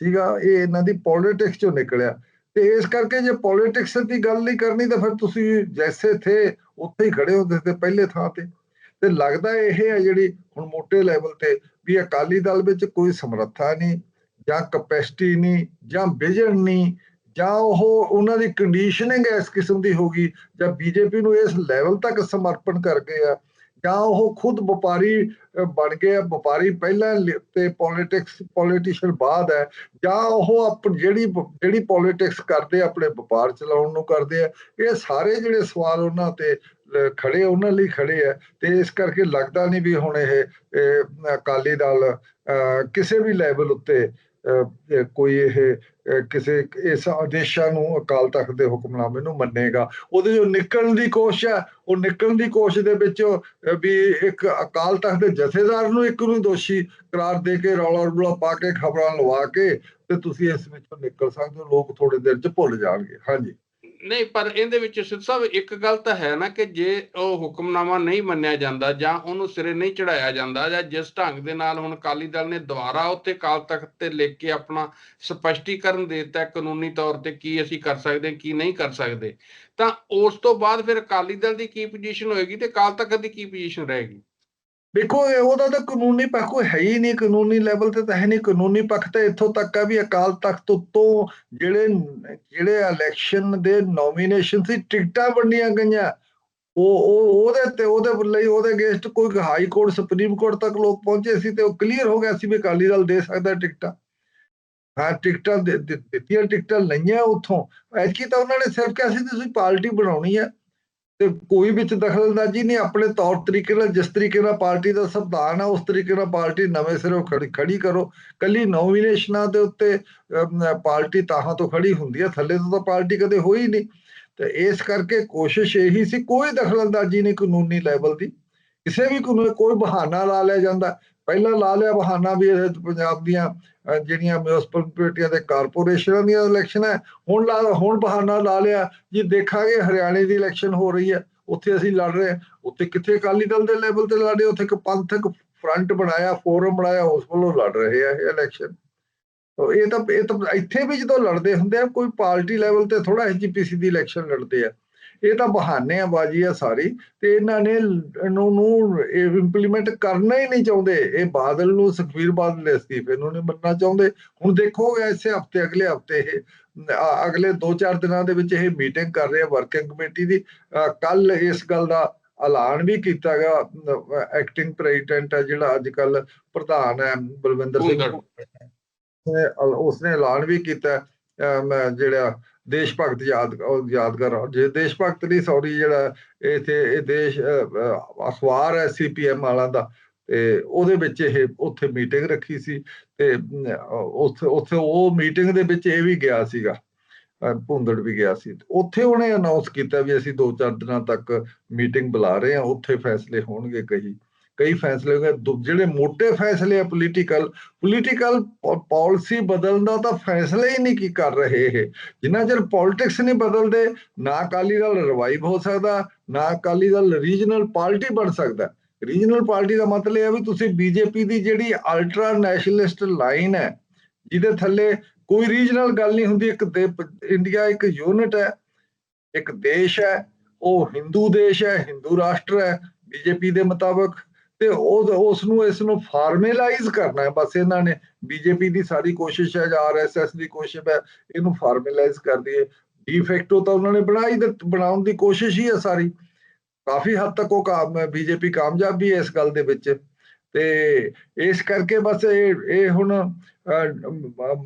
ਸੀਗਾ, ਇਹ ਇਹਨਾਂ ਦੀ ਪੋਲਿਟਿਕਸ ਚੋਂ ਨਿਕਲਿਆ। ਤੇ ਇਸ ਕਰਕੇ ਜੇ ਪੋਲਿਟਿਕਸ ਦੀ ਗੱਲ ਨਹੀਂ ਕਰਨੀ, ਤਾਂ ਫਿਰ ਤੁਸੀਂ ਜੈਸੇ ਥੇ, ਉੱਥੇ ਹੀ ਖੜੇ ਹੁੰਦੇ ਤੇ ਪਹਿਲੇ ਥਾਂ ਤੇ। ਤੇ ਲੱਗਦਾ ਇਹ ਹੈ ਜਿਹੜੀ ਹੁਣ ਮੋਟੇ ਲੈਵਲ ਤੇ ਵੀ ਅਕਾਲੀ ਦਲ ਵਿੱਚ ਕੋਈ ਸਮਰੱਥਾ ਨਹੀਂ, ਜਾਂ ਕਪੈਸਿਟੀ ਨਹੀਂ, ਜਾਂ ਵਿਜ਼ਨ ਨਹੀਂ ਜਾਂ ਉਹ ਉਹਨਾਂ ਦੀ ਕੰਡੀਸ਼ਨਿੰਗ ਇਸ ਕਿਸਮ ਦੀ ਹੋ ਗਈ ਜਾਂ ਬੀਜੇਪੀ ਨੂੰ ਇਸ ਲੈਵਲ ਤੱਕ ਸਮਰਪਣ ਕਰ ਗਏ ਆ ਜਾਂ ਉਹ ਖੁਦ ਵਪਾਰੀ ਬਣ ਗਏ ਆ ਵਪਾਰੀ ਪਹਿਲਾਂ ਤੇ ਪੋਲਿਟਿਕਸ ਪੋਲੀਟੀਸ਼ੀਅਨ ਬਾਅਦ ਹੈ ਜਾਂ ਉਹ ਆਪ ਜਿਹੜੀ ਜਿਹੜੀ ਪੋਲਿਟਿਕਸ ਕਰਦੇ ਆਪਣੇ ਵਪਾਰ ਚਲਾਉਣ ਨੂੰ ਕਰਦੇ ਆ ਇਹ ਸਾਰੇ ਜਿਹੜੇ ਸਵਾਲ ਉਹਨਾਂ ਤੇ ਖੜੇ ਉਹਨਾਂ ਲਈ ਖੜੇ ਆ ਤੇ ਇਸ ਕਰਕੇ ਲੱਗਦਾ ਨਹੀਂ ਵੀ ਹੁਣ ਇਹ ਅਕਾਲੀ ਦਲ ਅਹ, ਕਿਸੇ ਵੀ ਲੈਵਲ ਉੱਤੇ ਅਹ, ਕੋਈ ਇਹ ਕਿਸੇ ਇਸ ਆਦੇਸ਼ਾਂ ਨੂੰ ਅਕਾਲ ਤਖਤ ਦੇ ਹੁਕਮਨਾਮੇ ਨੂੰ ਮੰਨੇਗਾ। ਉਹਦੇ ਜੋ ਨਿਕਲਣ ਦੀ ਕੋਸ਼ਿਸ਼ ਹੈ। ਉਹ ਨਿਕਲਣ ਦੀ ਕੋਸ਼ਿਸ਼ ਦੇ ਵਿੱਚ ਵੀ ਇੱਕ ਅਕਾਲ ਤਖਤ ਦੇ ਜਥੇਦਾਰ ਨੂੰ ਇੱਕ ਨੂੰ ਦੋਸ਼ੀ ਕਰਾਰ ਦੇ ਕੇ ਰੌਲਾ ਰੌਲਾ ਪਾ ਕੇ ਖਬਰਾਂ ਲਵਾ ਕੇ ਤੇ ਤੁਸੀਂ ਇਸ ਵਿੱਚੋਂ ਨਿਕਲ ਸਕਦੇ ਹੋ। ਲੋਕ ਥੋੜੇ ਦਿਨ ਚ ਭੁੱਲ ਜਾਣਗੇ। ਹਾਂਜੀ।
ਨਹੀਂ, ਪਰ ਇਹਦੇ ਵਿੱਚ ਸਿੱਧ ਸਾਹਿਬ ਇੱਕ ਗੱਲ ਤਾਂ ਹੈ ਨਾ ਕਿ ਜੇ ਉਹ ਹੁਕਮਨਾਮਾ ਨਹੀਂ ਮੰਨਿਆ ਜਾਂਦਾ ਜਾਂ ਉਹਨੂੰ ਸਿਰੇ ਨਹੀਂ ਚੜਾਇਆ ਜਾਂਦਾ ਜਾਂ ਜਿਸ ਢੰਗ ਦੇ ਨਾਲ ਹੁਣ ਅਕਾਲੀ ਦਲ ਨੇ ਦੁਬਾਰਾ ਉੱਤੇ ਕਾਲ ਤਖਤ ਤੇ ਲਿਖ ਕੇ ਆਪਣਾ ਸਪਸ਼ਟੀਕਰਨ ਦੇ ਦਿੱਤਾ, ਕਾਨੂੰਨੀ ਤੌਰ ਤੇ ਕੀ ਅਸੀਂ ਕਰ ਸਕਦੇ, ਕੀ ਨਹੀਂ ਕਰ ਸਕਦੇ, ਤਾਂ ਉਸ ਤੋਂ ਬਾਅਦ ਫਿਰ ਅਕਾਲੀ ਦਲ ਦੀ ਕੀ ਪੋਜੀਸ਼ਨ ਹੋਏਗੀ ਤੇ ਕਾਲ ਤਖਤ ਦੀ ਕੀ ਪੋਜੀਸ਼ਨ ਰਹੇਗੀ?
ਦੇਖੋ, ਇਹ ਉਹਦਾ ਤਾਂ ਕਾਨੂੰਨੀ ਪੱਖ ਕੋਈ ਹੈ ਹੀ ਨਹੀਂ, ਕਾਨੂੰਨੀ ਲੈਵਲ ਤੇ ਤਾਂ ਹੈ ਨਹੀਂ, ਕਾਨੂੰਨੀ ਪੱਖ ਤਾਂ ਇੱਥੋਂ ਤੱਕ ਆ ਵੀ ਅਕਾਲ ਤਖਤ ਉੱਤੋਂ ਜਿਹੜੇ ਜਿਹੜੇ ਇਲੈਕਸ਼ਨ ਦੇ ਨੋਮੀਨੇਸ਼ਨ ਸੀ, ਟਿਕਟਾਂ ਵੰਡੀਆਂ ਗਈਆਂ। ਉਹ ਉਹ, ਉਹਦੇ ਤੇ, ਉਹਦੇ ਲਈ ਉਹਦੇ ਅਗੇਂਸਟ ਕੋਈ ਹਾਈ ਕੋਰਟ ਸੁਪਰੀਮ ਕੋਰਟ ਤੱਕ ਲੋਕ ਪਹੁੰਚੇ ਸੀ ਤੇ ਉਹ ਕਲੀਅਰ ਹੋ ਗਿਆ ਸੀ ਵੀ ਅਕਾਲੀ ਦਲ ਦੇ ਸਕਦਾ ਟਿਕਟਾਂ। ਹਾਂ, ਟਿਕਟਾਂ ਦੇ- ਦਿੱਤੀਆਂ ਟਿਕਟਾਂ ਲਈਆਂ ਉੱਥੋਂ। ਐਤਕੀ ਤਾਂ ਉਹਨਾਂ ਨੇ ਸਿਰਫ ਕਿਹਾ ਸੀ ਤੁਸੀਂ ਪਾਰਟੀ ਬਣਾਉਣੀ ਹੈ ਤੇ ਕੋਈ ਵਿੱਚ ਦਖਲਅੰਦਾਜ਼ੀ ਨਹੀਂ ਆਪਣੇ ਤੌਰ ਤਰੀਕੇ ਨਾਲ ਜਿਸ ਤਰੀਕੇ ਨਾਲ ਪਾਰਟੀ ਦਾ ਸੰਵਿਧਾਨ ਆ ਉਸ ਤਰੀਕੇ ਨਾਲ ਪਾਰਟੀ ਨਵੇਂ ਸਿਰੋਂ ਖੜੀ ਖੜੀ ਕਰੋ। ਕੱਲੀ ਨੋਮੀਨੇਸ਼ਨਾਂ ਦੇ ਉੱਤੇ ਅਮ, ਪਾਰਟੀ ਤਾਹਾਂ ਤੋਂ ਖੜੀ ਹੁੰਦੀ ਹੈ ਥੱਲੇ ਤੋਂ ਤਾਂ ਪਾਰਟੀ ਕਦੇ ਹੋਈ ਨਹੀਂ। ਤੇ ਇਸ ਕਰਕੇ ਕੋਸ਼ਿਸ਼ ਇਹੀ ਸੀ ਕੋਈ ਦਖਲਅੰਦਾਜ਼ੀ ਨਹੀਂ ਕਾਨੂੰਨੀ ਲੈਵਲ ਦੀ। ਕਿਸੇ ਵੀ ਕਾਨੂੰਨ ਕੋਈ ਬਹਾਨਾ ਲਾ ਲਿਆ ਜਾਂਦਾ। ਪਹਿਲਾਂ ਲਾ ਲਿਆ ਬਹਾਨਾ ਵੀ ਇਹ ਪੰਜਾਬ ਦੀਆਂ ਅਹ, ਜਿਹੜੀਆਂ ਮਿਊਨਿਸਪੈਲਿਟੀਆਂ ਦੇ ਕਾਰਪੋਰੇਸ਼ਨਾਂ ਦੀਆਂ ਇਲੈਕਸ਼ਨ ਹੈ ਹੁਣ ਲਾ ਹੁਣ ਬਹਾਨਾ ਲਾ ਲਿਆ ਜੀ ਦੇਖਾਂਗੇ ਹਰਿਆਣੇ ਦੀ ਇਲੈਕਸ਼ਨ ਹੋ ਰਹੀ ਹੈ ਉੱਥੇ ਅਸੀਂ ਲੜ ਰਹੇ ਹਾਂ। ਉੱਥੇ ਕਿੱਥੇ ਅਕਾਲੀ ਦਲ ਦੇ ਲੈਵਲ ਤੇ ਲੜੇ ਉੱਥੇ ਇੱਕ ਪੰਥਕ ਫਰੰਟ ਬਣਾਇਆ ਫੋਰਮ ਬਣਾਇਆ ਉਸ ਵੱਲੋਂ ਲੜ ਰਹੇ ਆ ਇਹ ਇਲੈਕਸ਼ਨ ਇਹ ਤਾਂ ਇਹ ਤਾਂ ਇੱਥੇ ਵੀ ਜਦੋਂ ਲੜਦੇ ਹੁੰਦੇ ਆ ਕੋਈ ਪਾਰਟੀ ਲੈਵਲ ਤੇ ਥੋੜਾ ਐਸਜੀਪੀਸੀ ਦੀ ਇਲੈਕਸ਼ਨ ਲੜਦੇ ਆ। ਇਹ ਤਾਂ ਬਹਾਨੇ ਆ ਬਾਜੀ ਆ ਸਾਰੀ ਤੇ ਇਹਨਾਂ ਨੇ ਇਹਨੂੰ ਨੂੰ ਇੰਪਲੀਮੈਂਟ ਕਰਨਾ ਹੀ ਨਹੀਂ ਚਾਹੁੰਦੇ। ਇਹ ਬਾਦਲ ਨੂੰ ਸੁਖਬੀਰ ਬਾਦਲ ਦੇ ਅਸਤੀਫੇ ਨੂੰ ਨਹੀਂ ਮੰਨਣਾ ਚਾਹੁੰਦੇ। ਹੁਣ ਦੇਖੋ ਐਸੇ ਹਫ਼ਤੇ ਅਗਲੇ ਹਫ਼ਤੇ ਇਹ ਅਗਲੇ 2-4 ਦਿਨਾਂ ਦੇ ਵਿੱਚ ਇਹ ਮੀਟਿੰਗ ਕਰ ਰਹੇ ਆ ਵਰਕਿੰਗ ਕਮੇਟੀ ਦੀ। ਕੱਲ ਇਸ ਗੱਲ ਦਾ ਐਲਾਨ ਵੀ ਕੀਤਾ ਗਿਆ। ਐਕਟਿੰਗ ਪ੍ਰੈਜ਼ੀਡੈਂਟ ਹੈ ਜਿਹੜਾ ਅੱਜ ਕੱਲ ਪ੍ਰਧਾਨ ਹੈ ਬਲਵਿੰਦਰ ਸਿੰਘ। ਉਸਨੇ ਐਲ- ਉਸਨੇ ਐਲਾਨ ਵੀ ਕੀਤਾ। ਜਿਹੜਾ ਦੇਸ਼ ਭਗਤ ਯਾਦ ਯਾਦਗਾਰ ਜੇ ਦੇਸ਼ ਭਗਤ ਨਹੀਂ ਸੌਰੀ ਜਿਹੜਾ ਇਥੇ ਇਹ ਦੇਸ਼ ਅਹ, ਅਹ, ਅਖਬਾਰ ਹੈ ਸੀਪੀਐਮ ਵਾਲਾ ਦਾ ਤੇ ਉਹਦੇ ਵਿੱਚ ਇਹ ਉੱਥੇ ਮੀਟਿੰਗ ਰੱਖੀ ਸੀ ਤੇ ਉੱਥੇ ਉੱਥੇ ਉਹ ਮੀਟਿੰਗ ਦੇ ਵਿੱਚ ਇਹ ਵੀ ਗਿਆ ਸੀਗਾ ਅਹ, ਭੁੰਦੜ ਵੀ ਗਿਆ ਸੀ। ਉੱਥੇ ਉਹਨੇ ਅਨਾਉਂਸ ਕੀਤਾ ਵੀ ਅਸੀਂ 2-4 ਦਿਨਾਂ ਤੱਕ ਮੀਟਿੰਗ ਬੁਲਾ ਰਹੇ ਹਾਂ ਉੱਥੇ ਫੈਸਲੇ ਹੋਣਗੇ ਕਹੀ। ਕਈ ਫੈਸਲੇ ਹੋਣਗੇ ਦੁ- ਜਿਹੜੇ ਮੋٹے ਫੈਸਲੇ ਆ ਪੋਲੀਟੀਕਲ ਪੋਲੀਟੀਕਲ ਪਾਲਿਸੀ ਬਦਲਣ ਦਾ ਤਾਂ ਫੈਸਲਾ ਹੀ ਨਹੀਂ ਕੀ ਕਰ ਰਹੇ ਇਹ। ਜਿੰਨਾ ਚਿਰ ਪੋਲਿਟਿਕਸ ਨਹੀਂ ਬਦਲਦੇ, ਨਾ ਅਕਾਲੀ ਦਲ ਰਿਵਾਈਵ ਹੋ ਸਕਦਾ, ਨਾ ਅਕਾਲੀ ਦਲ ਰੀਜਨਲ ਪਾਰਟੀ ਬਣ ਸਕਦਾ। ਰੀਜਨਲ ਪਾਰਟੀ ਦਾ ਮਤਲਬ ਇਹ ਹੈ ਵੀ ਤੁਸੀਂ ਬੀਜੇਪੀ ਦੀ ਜਿਹੜੀ ਅਲਟਰਾ ਨੈਸ਼ਨਲਿਸਟ ਲਾਈਨ ਹੈ, ਜਿਹਦੇ ਥੱਲੇ ਕੋਈ ਰੀਜਨਲ ਗੱਲ ਨਹੀਂ ਹੁੰਦੀ, ਇੱਕ ਦੇ- ਇੰਡੀਆ ਇੱਕ ਯੂਨਿਟ ਹੈ, ਇੱਕ ਦੇਸ਼ ਹੈ, ਉਹ ਹਿੰਦੂ ਦੇਸ਼ ਹੈ ਹਿੰਦੂ ਰਾਸ਼ਟਰ ਹੈ ਬੀਜੇਪੀ ਦੇ ਮੁਤਾਬਕ ਤੇ ਉਹ ਉਸ ਨੂੰ ਇਸ ਨੂੰ ਫਾਰਮੇਲਾਈਜ਼ ਕਰਨਾ ਹੈ। ਬਸ ਇਹਨਾਂ ਨੇ ਬੀਜੇਪੀ ਦੀ ਸਾਰੀ ਕੋਸ਼ਿਸ਼ ਹੈ ਜਾਂ ਆਰਐਸਐਸ ਦੀ ਕੋਸ਼ਿਸ਼ ਹੈ, ਇਹਨੂੰ ਫਾਰਮੇਲਾਈਜ਼ ਕਰ ਦਈਏ। ਡੀਫੈਕਟੋ ਤਾਂ ਉਹਨਾਂ ਨੇ ਬਣਾਈ ਦਿੱਤ- ਬਣਾਉਣ ਦੀ ਕੋਸ਼ਿਸ਼ ਹੀ ਹੈ ਸਾਰੀ। ਕਾਫੀ ਹੱਦ ਤੱਕ ਉਹ ਕਾਮ ਬੀਜੇਪੀ ਕਾਮਯਾਬ ਵੀ ਹੈ ਇਸ ਗੱਲ ਦੇ ਵਿੱਚ। ਤੇ ਇਸ ਕਰਕੇ ਬਸ ਇਹ ਇਹ ਹੁਣ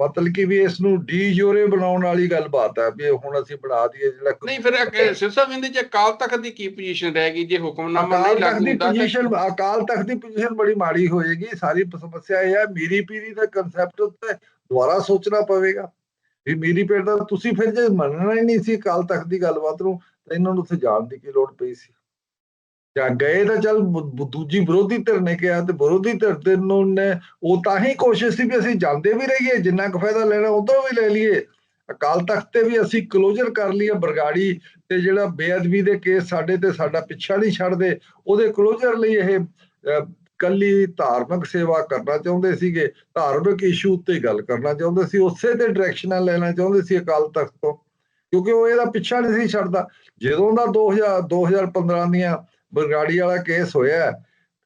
ਮਤਲਬ ਕਿ ਵੀ ਇਸ ਨੂੰ ਡੀ ਜੋਰੇ ਬਣਾਉਣ ਵਾਲੀ ਗੱਲ ਬਾਤ ਹੈ ਵੀ ਹੁਣ ਅਸੀਂ ਬਣਾ ਦਈਏ ਜਿਹੜਾ
ਨਹੀਂ ਫਿਰ ਸਾਹਿਬ ਇਹਦੇ ਚ ਅਕਾਲ ਤਖਤ ਦੀ ਕੀ ਪੋਜੀਸ਼ਨ ਰਹੇਗੀ ਜੇ ਹੁਕਮਨਾਮਾ ਨਹੀਂ ਲਾਗੂ ਹੁੰਦਾ ਤਾਂ
ਪੋਜੀਸ਼ਨ ਅਕਾਲ ਤਖਤ ਦੀ ਪੋਜੀਸ਼ਨ ਬੜੀ ਮਾੜੀ ਹੋਏਗੀ। ਸਾਰੀ ਸਮੱਸਿਆ ਇਹ ਹੈ ਮੀਰੀ ਪੀਰੀ ਦਾ ਕਨਸੈਪਟ ਉੱਤੇ ਦੁਬਾਰਾ ਸੋਚਣਾ ਪਵੇਗਾ। ਵੀ ਮੀਰੀ ਪੀਰ ਦਾ ਤੁਸੀਂ ਫਿਰ ਜੇ ਮੰਨਣਾ ਹੀ ਨਹੀਂ ਸੀ ਅਕਾਲ ਤਖਤ ਦੀ ਗੱਲਬਾਤ ਨੂੰ ਤਾਂ ਇਹਨਾਂ ਨੂੰ ਉੱਥੇ ਜਾਣ ਦੀ ਕੀ ਲੋੜ ਪਈ ਸੀ? ਜਾਂ ਗਏ ਤਾਂ ਚੱਲ ਦੂਜੀ ਵਿਰੋਧੀ ਧਿਰ ਨੇ ਕਿਹਾ ਤੇ ਵਿਰੋਧੀ ਧਿਰ ਦੇ ਨੂੰ ਨੇ ਉਹ ਤਾਂ ਹੀ ਕੋਸ਼ਿਸ਼ ਸੀ ਵੀ ਅਸੀਂ ਜਾਂਦੇ ਵੀ ਰਹੀਏ ਜਿੰਨਾ ਕੁ ਫਾਇਦਾ ਲੈਣਾ ਉਧਰੋਂ ਵੀ ਲੈ ਲਈਏ। ਅਕਾਲ ਤਖਤ ਤੇ ਵੀ ਅਸੀਂ ਕਲੋਜ਼ਰ ਕਰ ਲਈਏ ਬਰਗਾੜੀ ਤੇ ਜਿਹੜਾ ਬੇਅਦਬੀ ਦੇ ਕੇਸ ਸਾਡੇ ਤੇ ਸਾਡਾ ਪਿੱਛਾ ਨਹੀਂ ਛੱਡਦੇ ਉਹਦੇ ਕਲੋਜ਼ਰ ਲਈ ਇਹ ਅਹ, ਕੱਲੀ ਧਾਰਮਿਕ ਸੇਵਾ ਕਰਨਾ ਚਾਹੁੰਦੇ ਸੀਗੇ ਧਾਰਮਿਕ ਇਸ਼ੂ ਉੱਤੇ ਗੱਲ ਕਰਨਾ ਚਾਹੁੰਦੇ ਸੀ ਉਸੇ ਤੇ ਡਾਇਰੈਕਸ਼ਨਾਂ ਲੈਣਾ ਚਾਹੁੰਦੇ ਸੀ ਅਕਾਲ ਤਖਤ ਤੋਂ। ਕਿਉਂਕਿ ਉਹ ਇਹਦਾ ਪਿੱਛਾ ਨਹੀਂ ਸੀ ਛੱਡਦਾ। ਜਦੋਂ ਦਾ 2000 2015 ਦੀਆਂ ਬਰਗਾੜੀ ਵਾਲਾ ਕੇਸ ਹੋਇਆ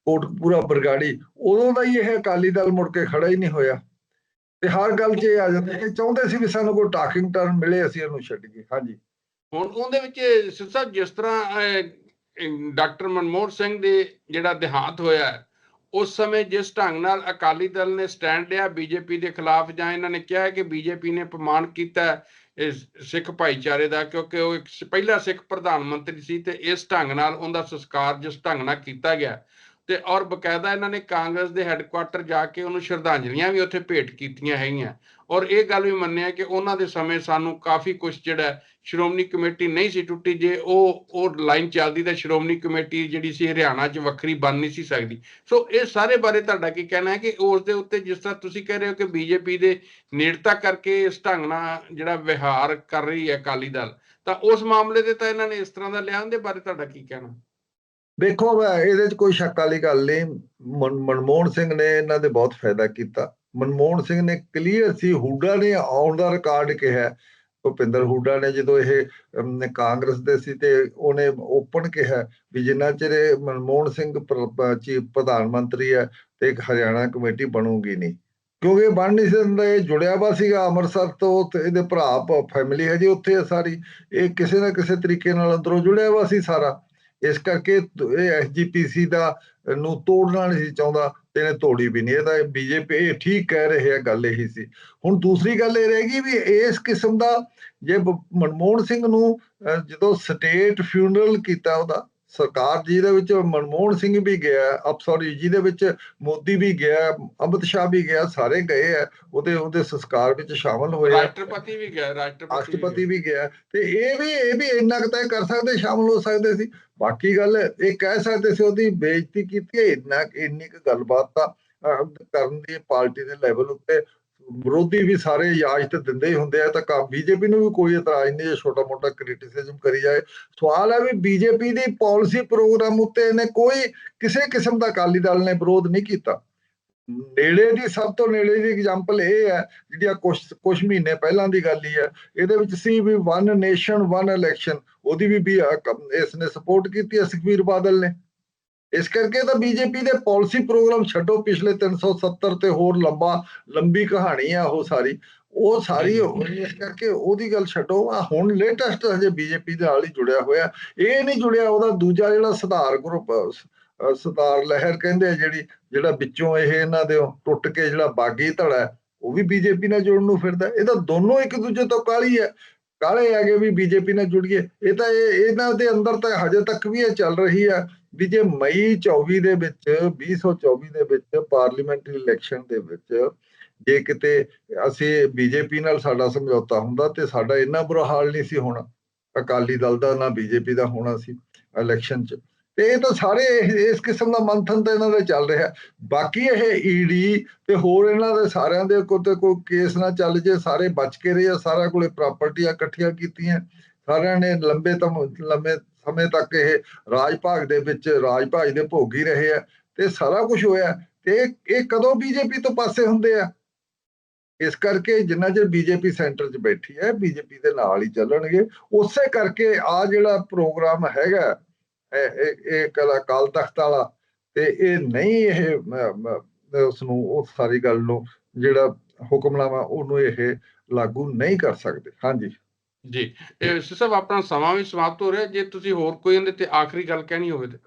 ਕੋਟਕਪੂਰਾ ਬਰਗਾੜੀ, ਉਦੋਂ ਦਾ ਹੀ ਇਹ ਅਕਾਲੀ ਦਲ ਮੁੜ ਕੇ ਖੜਾ ਹੀ ਨਹੀਂ ਹੋਇਆ। ਤੇ ਹਰ ਗੱਲ 'ਚ ਇਹ ਆ ਜਾਂਦਾ ਕਿ ਚਾਹੁੰਦੇ ਸੀ ਵੀ ਸਾਨੂੰ ਕੋਈ ਟਾਕਿੰਗ ਟਰਨ ਮਿਲੇ, ਅਸੀਂ ਇਹਨੂੰ ਛੱਡੀਏ। ਹਾਂਜੀ।
ਹੁਣ ਉਹਦੇ ਵਿੱਚ ਸਿੱਧ ਸਾਹਿਬ ਜਿਸ ਤਰ੍ਹਾਂ ਡਾਕਟਰ ਮਨਮੋਹਨ ਸਿੰਘ ਦੇ ਜਿਹੜਾ ਦੇਹਾਂਤ ਹੋਇਆ ਉਸ ਸਮੇਂ ਜਿਸ ਢੰਗ ਨਾਲ ਅਕਾਲੀ ਦਲ ਨੇ ਸਟੈਂਡ ਲਿਆ, ਬੀਜੇਪੀ ਦੇ ਖਿਲਾਫ ਜਾਂ ਇਹਨਾਂ ਨੇ ਕਿਹਾ ਕਿ ਬੀਜੇਪੀ ਨੇ ਅਪਮਾਨ ਕੀਤਾ ਸਿੱਖ ਭਾਈਚਾਰੇ ਦਾ, ਕਿਉਂਕਿ ਉਹ ਇੱਕ ਪਹਿਲਾ ਸਿੱਖ ਪ੍ਰਧਾਨ ਮੰਤਰੀ ਸੀ ਤੇ ਇਸ ਢੰਗ ਨਾਲ ਉਹਦਾ ਸੰਸਕਾਰ ਜਿਸ ਢੰਗ ਨਾਲ ਕੀਤਾ ਗਿਆ ਤੇ ਔਰ ਬਕਾਇਦਾ ਇਹਨਾਂ ਨੇ ਕਾਂਗਰਸ ਦੇ ਹੈੱਡਕੁਆਟਰ ਜਾ ਕੇ ਉਹਨੂੰ ਸ਼ਰਧਾਂਜਲੀਆਂ ਵੀ ਉੱਥੇ ਭੇਟ ਕੀਤੀਆਂ ਹੈਗੀਆਂ ਔਰ ਇਹ ਗੱਲ ਵੀ ਮੰਨਿਆ ਕਿ ਉਹਨਾਂ ਦੇ ਸਮੇਂ ਸਾਨੂੰ ਕਾਫੀ ਕੁਝ ਜਿਹੜਾ ਸ਼੍ਰੋਮਣੀ ਕਮੇਟੀ ਨਹੀਂ ਸੀ ਟੁੱਟੀ, ਜੇ ਉਹ ਉਹ ਲਾਈਨ ਚੱਲਦੀ ਤਾਂ ਸ਼੍ਰੋਮਣੀ ਕਮੇਟੀ ਜਿਹੜੀ ਸੀ ਹਰਿਆਣਾ 'ਚ ਵੱਖਰੀ ਬਣ ਨਹੀਂ ਸੀ ਸਕਦੀ। ਸੋ ਇਹ ਸਾਰੇ ਬਾਰੇ ਤੁਹਾਡਾ ਕੀ ਕਹਿਣਾ ਹੈ ਕਿ ਉਸ ਦੇ ਉੱਤੇ ਜਿਸ ਤਰ੍ਹਾਂ ਤੁਸੀਂ ਕਹਿ ਰਹੇ ਹੋ ਕਿ ਬੀਜੇਪੀ ਦੇ ਨੇੜਤਾ ਕਰਕੇ ਇਸ ਢੰਗ ਨਾਲ ਜਿਹੜਾ ਵਿਹਾਰ ਕਰ ਰਹੀ ਹੈ ਅਕਾਲੀ ਦਲ, ਤਾਂ ਉਸ ਮਾਮਲੇ ਤੇ ਤਾਂ ਇਹਨਾਂ ਨੇ ਇਸ ਤਰ੍ਹਾਂ ਦਾ ਲਿਆ, ਉਹਦੇ ਬਾਰੇ ਤੁਹਾਡਾ ਕੀ ਕਹਿਣਾ?
ਵੇਖੋ ਇਹਦੇ 'ਚ ਕੋਈ ਸ਼ੱਕ ਵਾਲੀ ਗੱਲ ਨਹੀਂ। ਮਨਮੋਹਨ ਸਿੰਘ ਨੇ ਇਹਨਾਂ ਦੇ ਬਹੁਤ ਫਾਇਦਾ ਕੀਤਾ। ਮਨਮੋਹਨ ਸਿੰਘ ਨੇ ਕਲੀਅਰ ਸੀ, ਹੁੱਡਾ ਨੇ ਆਉਣ ਦਾ ਰਿਕਾਰਡ ਕਿਹਾ। ਭੁਪਿੰਦਰ ਹੁੱਡਾ ਨੇ ਜਦੋਂ ਇਹ ਕਾਂਗਰਸ ਦੇ ਸੀ ਤੇ ਉਹਨੇ ਓਪਨ ਕਿਹਾ ਵੀ ਜਿੰਨਾ ਚਿਰ ਮਨਮੋਹਨ ਸਿੰਘ ਚੀਫ ਪ੍ਰਧਾਨ ਮੰਤਰੀ ਹੈ ਤੇ ਇੱਕ ਹਰਿਆਣਾ ਕਮੇਟੀ ਬਣੂਗੀ ਨਹੀਂ। ਕਿਉਂਕਿ ਬਣ ਨਹੀਂ ਸੀ ਇਹ ਜੁੜਿਆ ਵਾ ਸੀਗਾ ਅੰਮ੍ਰਿਤਸਰ ਤੋਂ ਤੇ ਇਹਦੇ ਭਰਾ, ਫੈਮਿਲੀ ਹੈ ਜੀ ਉੱਥੇ ਹੈ ਸਾਰੀ। ਇਹ ਕਿਸੇ ਨਾ ਕਿਸੇ ਤਰੀਕੇ ਨਾਲ ਅੰਦਰੋਂ ਜੁੜਿਆ ਵਾ ਸੀ ਸਾਰਾ। ਇਸ ਕਰਕੇ ਤ- ਇਹ ਐਸਜੀਪੀਸੀ ਦਾ ਨੂੰ ਤੋੜਨਾ ਨਹੀਂ ਸੀ ਚਾਹੁੰਦਾ ਤੇ ਇਹਨੇ ਤੋੜੀ ਵੀ ਨਹੀਂ। ਇਹ ਤਾਂ ਬੀਜੇਪੀ ਇਹ ਠੀਕ ਕਹਿ ਰਹੇ ਆ ਗੱਲ ਇਹੀ ਸੀ। ਹੁਣ ਦੂਸਰੀ ਗੱਲ ਇਹ ਰਹੇਗੀ ਵੀ ਇਸ ਕਿਸਮ ਦਾ ਜੇ ਮਨਮੋਹਨ ਸਿੰਘ ਨੂੰ ਅਹ, ਜਦੋਂ ਸਟੇਟ ਫਿਊਨਰਲ ਕੀਤਾ ਉਹਦਾ ਸਰਕਾਰ ਜੀ ਦੇ ਵਿੱਚ ਮਨਮੋਹਨ ਸਿੰਘ ਵੀ ਗਿਆ ਅਪ ਸੌਰੀ ਜੀ ਦੇ ਵਿੱਚ ਮੋਦੀ ਵੀ ਗਿਆ ਅਮਿਤ ਸ਼ਾਹ ਵੀ ਗਿਆ ਸਾਰੇ ਗਏ ਆ ਉਹਦੇ ਉਹਦੇ ਸੰਸਕਾਰ ਵਿੱਚ ਸ਼ਾਮਲ ਹੋਏ
ਰਾਸ਼ਟਰਪਤੀ ਵੀ ਗਿਆ ਰਾਸ਼ਟਰਪਤੀ
ਰਾਸ਼ਟਰਪਤੀ ਵੀ ਗਿਆ ਤੇ ਇਹ ਵੀ ਇਹ ਵੀ ਇੰਨਾ ਕੁ ਤੱਕ ਕਰ ਸਕਦੇ ਸ਼ਾਮਲ ਹੋ ਸਕਦੇ ਸੀ। ਬਾਕੀ ਗੱਲ ਇਹ ਕਹਿ ਸਕਦੇ ਸੀ ਉਹਦੀ ਬੇਇੱਜ਼ਤੀ ਕੀਤੀ ਹੈ ਇੰਨਾ ਇੰਨੀ ਕੁ ਗੱਲਬਾਤ ਤਾਂ ਕਰਨ ਦੀ ਪਾਰਟੀ ਦੇ ਲੈਵਲ ਉੱਤੇ ਵਿਰੋਧੀ ਵੀ ਸਾਰੇ ਇਜਾਜ਼ਤ ਦਿੰਦੇ ਹੀ ਹੁੰਦੇ ਆ, ਤਾਂ ਕਾ ਬੀਜੇਪੀ ਨੂੰ ਵੀ ਕੋਈ ਇਤਰਾਜ਼ ਨਹੀਂ ਜੇ ਛੋਟਾ ਮੋਟਾ ਕ੍ਰਿਟਿਸਿਜ਼ਮ ਕਰੀ ਜਾਏ। ਸਵਾਲ ਹੈ ਵੀ ਬੀਜੇਪੀ ਦੀ ਪਾਲਿਸੀ ਪ੍ਰੋਗਰਾਮ ਉੱਤੇ ਇਹਨੇ ਕੋਈ ਕਿਸੇ ਕਿਸਮ ਦਾ ਅਕਾਲੀ ਦਲ ਨੇ ਵਿਰੋਧ ਨਹੀਂ ਕੀਤਾ। ਨੇੜੇ ਦੀ, ਸਭ ਤੋਂ ਨੇੜੇ ਦੀ ਐਗਜ਼ਾਮਪਲ ਇਹ ਹੈ, ਜਿਹੜੀ ਆ ਕੁਝ ਕੁਝ ਮਹੀਨੇ ਪਹਿਲਾਂ ਦੀ ਗੱਲ ਹੀ ਹੈ, ਇਹਦੇ ਵਿੱਚ ਸੀ ਵੀ ਵਨ ਨੇਸ਼ਨ ਵਨ ਇਲੈਕਸ਼ਨ ਉਹਦੀ ਵੀ ਵੀ ਇਸ ਨੇ ਸਪੋਰਟ ਕੀਤੀ ਹੈ ਸੁਖਬੀਰ ਬਾਦਲ ਨੇ। ਇਸ ਕਰਕੇ ਤਾਂ ਬੀਜੇਪੀ ਦੇ ਪਾਲਿਸੀ ਪ੍ਰੋਗਰਾਮ ਛੱਡੋ ਪਿਛਲੇ 370 ਤੇ ਹੋਰ ਲੰਬਾ ਲੰਬੀ ਕਹਾਣੀ ਆ ਉਹ ਸਾਰੀ। ਉਹ ਸਾਰੀ ਇਸ ਕਰਕੇ ਉਹਦੀ ਗੱਲ ਛੱਡੋ ਆ ਹੁਣ ਲੇਟੈਸਟ ਹਜੇ ਬੀਜੇਪੀ ਦੇ ਨਾਲ ਹੀ ਜੁੜਿਆ ਹੋਇਆ। ਇਹ ਨਹੀਂ ਜੁੜਿਆ ਉਹਦਾ ਦੂਜਾ ਜਿਹੜਾ ਸੁਧਾਰ ਗਰੁੱਪ ਸੁਧਾਰ ਲਹਿਰ ਕਹਿੰਦੇ ਆ ਜਿਹੜੀ ਜਿਹੜਾ ਵਿੱਚੋਂ ਇਹ ਇਹਨਾਂ ਦੇ ਟੁੱਟ ਕੇ ਜਿਹੜਾ ਬਾਗੀ ਧੜਾ ਉਹ ਵੀ ਬੀਜੇਪੀ ਨਾਲ ਜੁੜਨ ਨੂੰ ਫਿਰਦਾ। ਇਹ ਤਾਂ ਦੋਨੋਂ ਇੱਕ ਦੂਜੇ ਤੋਂ ਕਾਲੀ ਹੈ। ਕਾਲੇ ਹੈਗੇ ਵੀ ਬੀਜੇਪੀ ਨਾਲ ਜੁੜੀਏ ਇਹ ਤਾਂ ਇਹ ਇਹਨਾਂ ਦੇ ਅੰਦਰ ਤਾਂ ਹਜੇ ਤੱਕ ਵੀ ਇਹ ਚੱਲ ਰਹੀ ਹੈ। ਵੀ ਜੇ ਮਈ 24 ਦੇ ਵਿੱਚ 2024 ਦੇ ਵਿੱਚ ਪਾਰਲੀਮੈਂਟਰੀ ਇਲੈਕਸ਼ਨ ਦੇ ਵਿੱਚ ਜੇ ਕਿਤੇ ਅਸੀਂ ਬੀਜੇਪੀ ਨਾਲ ਸਾਡਾ ਸਮਝੌਤਾ ਹੁੰਦਾ ਤੇ ਸਾਡਾ ਇੰਨਾ ਬੁਰਾ ਹਾਲ ਨਹੀਂ ਸੀ ਹੋਣਾ। ਅਕਾਲੀ ਦਲ ਦਾ ਨਾ ਬੀਜੇਪੀ ਦਾ ਹੋਣਾ ਸੀ ਇਲੈਕਸ਼ਨ 'ਚ। ਤੇ ਇਹ ਤਾਂ ਸਾਰੇ ਇਹ- ਇਸ ਕਿਸਮ ਦਾ ਮੰਥਨ ਤਾਂ ਇਹਨਾਂ ਦਾ ਚੱਲ ਰਿਹਾ। ਬਾਕੀ ਇਹ ਈਡੀ ਤੇ ਹੋਰ ਇਹਨਾਂ ਦੇ ਸਾਰਿਆਂ ਦੇ ਕੋਲ ਕੋਈ ਕੇਸ ਨਾ ਚੱਲ ਜੇ, ਸਾਰੇ ਬਚ ਕੇ ਰਹੇ ਆ ਸਾਰਾ ਕੋਲੇ ਪ੍ਰਾਪਰਟੀਆਂ ਇਕੱਠੀਆਂ ਕੀਤੀਆਂ। ਸਾਰਿਆਂ ਨੇ ਲੰਬੇ ਤਮ ਲੰਬੇ ਸਮੇਂ ਤੱਕ ਇਹ ਰਾਜ ਭਾਗ ਦੇ ਵਿੱਚ ਰਾਜ ਭਾਗ ਦੇ ਭੋਗੀ ਰਹੇ ਆ ਤੇ ਸਾਰਾ ਕੁਝ ਹੋਇਆ ਤੇ ਇਹ- ਕਦੋਂ ਬੀਜੇਪੀ ਤੋਂ ਪਾਸੇ ਹੁੰਦੇ ਆ? ਇਸ ਕਰਕੇ ਜਿੰਨਾ ਚਿਰ ਬੀਜੇਪੀ ਸੈਂਟਰ 'ਚ ਬੈਠੀ ਹੈ ਬੀਜੇਪੀ ਦੇ ਨਾਲ ਹੀ ਚੱਲਣਗੇ। ਉਸੇ ਕਰਕੇ ਆ ਜਿਹੜਾ ਪ੍ਰੋਗਰਾਮ ਹੈਗਾ, ਇਹ, ਇਹ- ਇਹ ਕਲਾ ਕਾਲ ਤਖਤ ਵਾਲਾ ਤੇ ਇਹ ਨਹੀਂ ਇਹ ਉਸ ਨੂੰ ਉਹ ਸਾਰੀ ਗੱਲ ਨੂੰ ਜਿਹੜਾ ਹੁਕਮਨਾਮਾ ਉਹਨੂੰ ਇਹ ਲਾਗੂ ਨਹੀਂ ਕਰ ਸਕਦੇ। ਹਾਂਜੀ।
ਜੀ। ਇਹ ਸਭ ਆਪਣਾ ਸਮਾਂ ਵੀ ਸਮਾਪਤ ਹੋ ਰਿਹਾ। ਜੇ ਤੁਸੀਂ ਹੋਰ ਕੋਈ ਇਹਦੇ ਤੇ ਆਖਰੀ ਗੱਲ ਕਹਿਣੀ ਹੋਵੇ ਤੇ।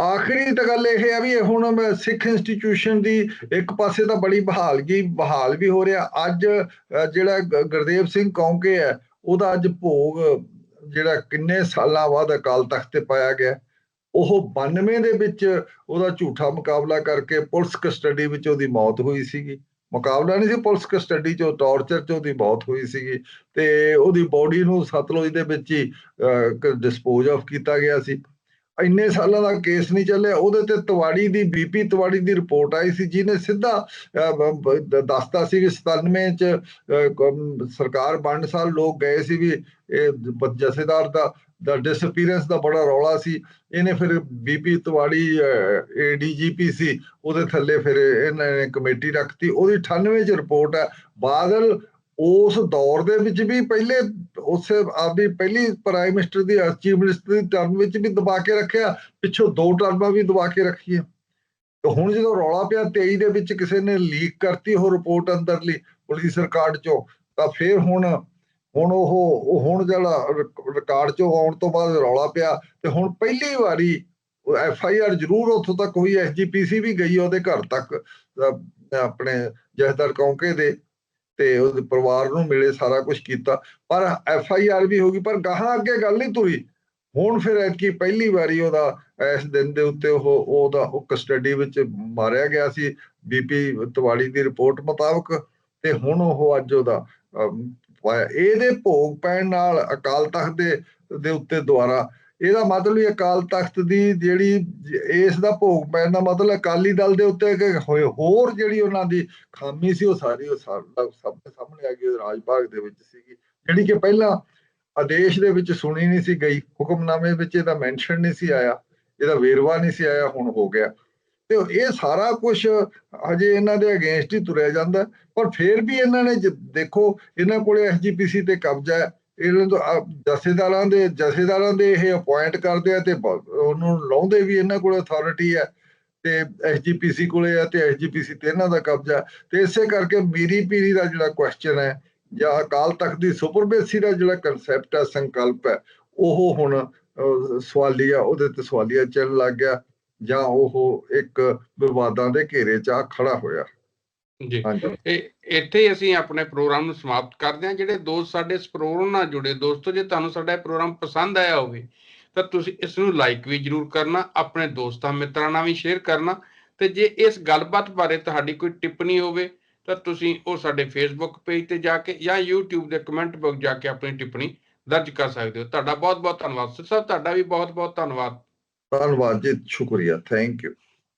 ਆਖਰੀ ਤਾਂ ਗੱਲ ਇਹ ਹੈ ਵੀ ਹੁਣ ਸਿੱਖ ਇੰਸਟੀਚਿਊਸ਼ਨ ਦੀ ਇੱਕ ਪਾਸੇ ਤਾਂ ਬੜੀ ਬਹਾਲਗੀ, ਬਹਾਲ ਵੀ ਹੋ ਰਿਹਾ। ਅੱਜ ਜਿਹੜਾ ਗੁਰਦੇਵ ਸਿੰਘ ਕੌਂਕੇ ਹੈ, ਉਹਦਾ ਅੱਜ ਭੋਗ, ਜਿਹੜਾ ਕਿੰਨੇ ਸਾਲਾਂ ਬਾਅਦ ਅਕਾਲ ਤਖਤ ਤੇ ਪਾਇਆ ਗਿਆ। ਉਹ 92 ਦੇ ਵਿੱਚ ਉਹਦਾ ਝੂਠਾ ਮੁਕਾਬਲਾ ਕਰਕੇ ਪੁਲਿਸ ਕਸਟਡੀ ਵਿੱਚ ਉਹਦੀ ਮੌਤ ਹੋਈ ਸੀਗੀ। ਮੁਕਾਬਲਾ ਨਹੀਂ ਸੀ ਪੁਲਿਸ ਕਸਟਡੀ ਚੋਂ ਟੌਰਚਰ ਚ ਉਹਦੀ ਮੌਤ ਹੋਈ ਸੀਗੀ ਤੇ ਉਹਦੀ ਬੋਡੀ ਨੂੰ ਸਤਲੁਜ ਦੇ ਵਿੱਚ ਹੀ ਡਿਸਪੋਜ਼ ਆਫ ਕੀਤਾ ਗਿਆ ਸੀ। ਇੰਨੇ ਸਾਲਾਂ ਦਾ ਕੇਸ ਨਹੀਂ ਚੱਲਿਆ ਉਹਦੇ ਤੇ ਤਵਾੜੀ ਦੀ ਬੀਪੀ ਤਵਾੜੀ ਦੀ ਰਿਪੋਰਟ ਆਈ ਸੀ ਜਿਹਨੇ ਸਿੱਧਾ ਅਹ, ਬ- ਦੱਸਤਾ ਸੀ ਕਿ 97 ਚ ਅਹ, ਸਰਕਾਰ ਬੰਡ ਸਾਲ ਲੋਕ ਗਏ ਸੀ ਵੀ ਇਹ ਜਥੇਦਾਰ ਦਾ ਦਾ ਡਿਸਪੀਅਰੈਂਸ ਦਾ ਬੜਾ ਰੌਲਾ ਸੀ। ਇਹਨੇ ਫਿਰ ਬੀਪੀ ਤਵਾੜੀ ਏਡੀਜੀਪੀ ਸੀ। ਉਹਦੇ ਥੱਲੇ ਫਿਰ ਇਹਨਾਂ ਨੇ ਕਮੇਟੀ ਰੱਖਤੀ। ਉਹਦੀ 98 ਚ ਰਿਪੋਰਟ ਹੈ। ਬਾਦਲ ਉਸ ਦੌਰ ਦੇ ਵਿੱਚ ਵੀ ਪਹਿਲੇ ਉਸੇ ਆਪਦੀ ਪਹਿਲੀ ਪ੍ਰਾਈਮ ਮਿਨਿਸਟਰ ਦੀ ਚੀਫ ਮਿਨਿਸਟਰ ਦੀ ਟਰਮ ਵਿੱਚ ਵੀ ਦਬਾ ਕੇ ਰੱਖਿਆ। ਪਿੱਛੋਂ ਦੋ ਟਰਮਾਂ ਵੀ ਦਬਾ ਕੇ ਰੱਖੀਆਂ। ਤੇ ਹੁਣ ਜਦੋਂ ਰੌਲਾ ਪਿਆ 23 ਦੇ ਵਿੱਚ ਕਿਸੇ ਨੇ ਲੀਕ ਕਰਤੀ ਉਹ ਰਿਪੋਰਟ ਅੰਦਰਲੀ ਪੁਲਿਸ ਰਿਕਾਰਡ ਚੋਂ, ਤਾਂ ਫਿਰ ਹੁਣ ਹੁਣ ਉਹ ਹੁਣ ਜਿਹੜਾ ਰਿਕਾਰਡ ਚੋਂ ਆਉਣ ਤੋਂ ਬਾਅਦ ਰੌਲਾ ਪਿਆ ਤੇ ਹੁਣ ਪਹਿਲੀ ਵਾਰੀ ਐਫ ਆਈ ਆਰ ਜ਼ਰੂਰ ਉੱਥੋਂ ਤੱਕ ਹੋਈ ਐਸਜੀਪੀਸੀ ਵੀ ਗਈ ਉਹਦੇ ਘਰ ਤੱਕ ਆਪਣੇ ਜਹਦਰ ਕੌਂਕੇ ਦੇ ਤੇ ਉਹਦੇ ਪਰਿਵਾਰ ਨੂੰ ਮਿਲੇ, ਸਾਰਾ ਕੁਝ ਕੀਤਾ। ਪਰ ਐਫ ਆਈ ਆਰ ਵੀ ਹੋ ਗਈ, ਪਰ ਗਾਹਾਂ ਅੱਗੇ ਗੱਲ ਨਹੀਂ ਤੁਰੀ। ਹੁਣ ਫਿਰ ਐਤਕੀ ਪਹਿਲੀ ਵਾਰੀ ਉਹਦਾ, ਇਸ ਦਿਨ ਦੇ ਉੱਤੇ ਉਹ, ਉਹਦਾ, ਉਹ ਕਸਟਡੀ ਵਿੱਚ ਮਾਰਿਆ ਗਿਆ ਸੀ। ਬੀਪੀ ਤਿਵਾੜੀ ਦੀ ਰਿਪੋਰਟ ਮੁਤਾਬਕ ਤੇ ਹੁਣ ਉਹ ਅੱਜ ਉਹਦਾ ਪਾਇਆ। ਇਹਦੇ ਭੋਗ ਪੈਣ ਨਾਲ ਅਕਾਲ ਤਖਤ ਦੇ ਦੇ ਉੱਤੇ ਦੁਆਰਾ ਇਹਦਾ ਮਤਲਬ ਇਹ ਅਕਾਲ ਤਖਤ ਦੀ ਜਿਹੜੀ ਜ- ਇਸ ਦਾ ਭੋਗ ਪੈਣ ਦਾ ਮਤਲਬ ਅਕਾਲੀ ਦਲ ਦੇ ਉੱਤੇ ਹੋਏ ਹੋਰ ਜਿਹੜੀ ਉਹਨਾਂ ਦੀ ਖਾਮੀ ਸੀ, ਉਹ ਸਾਰੀ ਉਹ ਸਭ ਸਭ ਦੇ ਸਾਹਮਣੇ ਆ ਗਈ। ਉਹ ਰਾਜ ਭਾਗ ਦੇ ਵਿੱਚ ਸੀਗੀ, ਜਿਹੜੀ ਕਿ ਪਹਿਲਾਂ ਆਦੇਸ਼ ਦੇ ਵਿੱਚ ਸੁਣੀ ਨਹੀਂ ਸੀ ਗਈ। ਹੁਕਮਨਾਮੇ ਵਿੱਚ ਇਹਦਾ ਮੈਂਸ਼ਨ ਨਹੀਂ ਸੀ ਆਇਆ। ਇਹਦਾ ਵੇਰਵਾ ਨਹੀਂ ਸੀ ਆਇਆ, ਹੁਣ ਹੋ ਗਿਆ। ਤੇ ਇਹ ਸਾਰਾ ਕੁਝ ਹਜੇ ਇਹਨਾਂ ਦੇ ਅਗੇਂਸਟ ਹੀ ਤੁਰਿਆ ਜਾਂਦਾ। ਪਰ ਫਿਰ ਵੀ ਇਹਨਾਂ ਨੇ ਦੇਖੋ ਇਹਨਾਂ ਕੋਲੇ ਐਸਜੀਪੀਸੀ ਤੇ ਕਬਜ਼ਾ ਹੈ। ਇਹਨਾਂ ਤੋਂ ਜਥੇਦਾਰਾਂ ਦੇ ਜਥੇਦਾਰਾਂ ਦੇ ਇਹ ਅਪਾਇੰਟ ਕਰਦੇ ਆ ਤੇ ਬ- ਉਹਨੂੰ ਲਾਉਂਦੇ ਵੀ ਇਹਨਾਂ ਕੋਲ ਅਥਾਰਟੀ ਹੈ ਤੇ ਐਸਜੀਪੀਸੀ ਕੋਲੇ ਆ ਤੇ ਐਸਜੀਪੀਸੀ ਤੇ ਇਹਨਾਂ ਦਾ ਕਬਜ਼ਾ ਤੇ ਇਸੇ ਕਰਕੇ ਮੀਰੀ ਪੀਰੀ ਦਾ ਜਿਹੜਾ ਕੁਐਸਚਨ ਹੈ ਜਾਂ ਅਕਾਲ ਤਖਤ ਦੀ ਸੁਪਰਬੇਸੀ ਦਾ ਜਿਹੜਾ ਕਨਸੈਪਟ ਹੈ ਸੰਕਲਪ ਹੈ ਉਹ ਹੁਣ ਅਹ, ਸਵਾਲੀਆ ਉਹਦੇ ਤੇ ਸਵਾਲੀਆ ਚੱਲਣ ਲੱਗ ਗਿਆ। ਜਾਂ ਉਹ ਇੱਕ ਵਿਵਾਦਾਂ ਦੇ ਘੇਰੇ 'ਚ ਆ ਖੜਾ ਹੋਇਆ।
ਜੀ। ਇੱਥੇ ਅਸੀਂ ਆਪਣੇ ਪ੍ਰੋਗਰਾਮ ਨੂੰ ਸਮਾਪਤ ਕਰਦੇ ਹਾਂ। ਜਿਹੜੇ ਦੋਸਤ ਸਾਡੇ ਇਸ ਪ੍ਰੋਗਰਾਮ ਨਾਲ ਜੁੜੇ ਦੋਸਤੋ ਜੇ ਤੁਹਾਨੂੰ ਸਾਡਾ ਇਹ ਪ੍ਰੋਗਰਾਮ ਪਸੰਦ ਆਇਆ ਹੋਵੇ ਤਾਂ ਤੁਸੀਂ ਇਸ ਨੂੰ ਲਾਈਕ ਵੀ ਜਰੂਰ ਕਰਨਾ ਆਪਣੇ ਦੋਸਤਾਂ ਮਿੱਤਰਾਂ ਨਾਲ ਵੀ ਸ਼ੇਅਰ ਕਰਨਾ। ਤੇ ਜੇ ਇਸ ਗੱਲਬਾਤ ਬਾਰੇ ਤੁਹਾਡੀ ਕੋਈ ਟਿੱਪਣੀ ਹੋਵੇ ਤਾਂ ਤੁਸੀਂ ਉਹ ਸਾਡੇ ਫੇਸਬੁੱਕ ਪੇਜ ਤੇ ਜਾ ਕੇ ਜਾਂ YouTube ਦੇ ਕਮੈਂਟ ਬਾਕਸ ਜਾ ਕੇ ਆਪਣੀ ਟਿੱਪਣੀ ਦਰਜ ਕਰ ਸਕਦੇ ਹੋ। ਤੁਹਾਡਾ ਬਹੁਤ ਬਹੁਤ ਧੰਨਵਾਦ। ਸਰ ਤੁਹਾਡਾ ਵੀ ਬਹੁਤ ਬਹੁਤ ਧੰਨਵਾਦ।
ਧੰਨਵਾਦ ਜੀ ਸ਼ੁਕਰੀਆ ਥੈਂਕ ਯੂ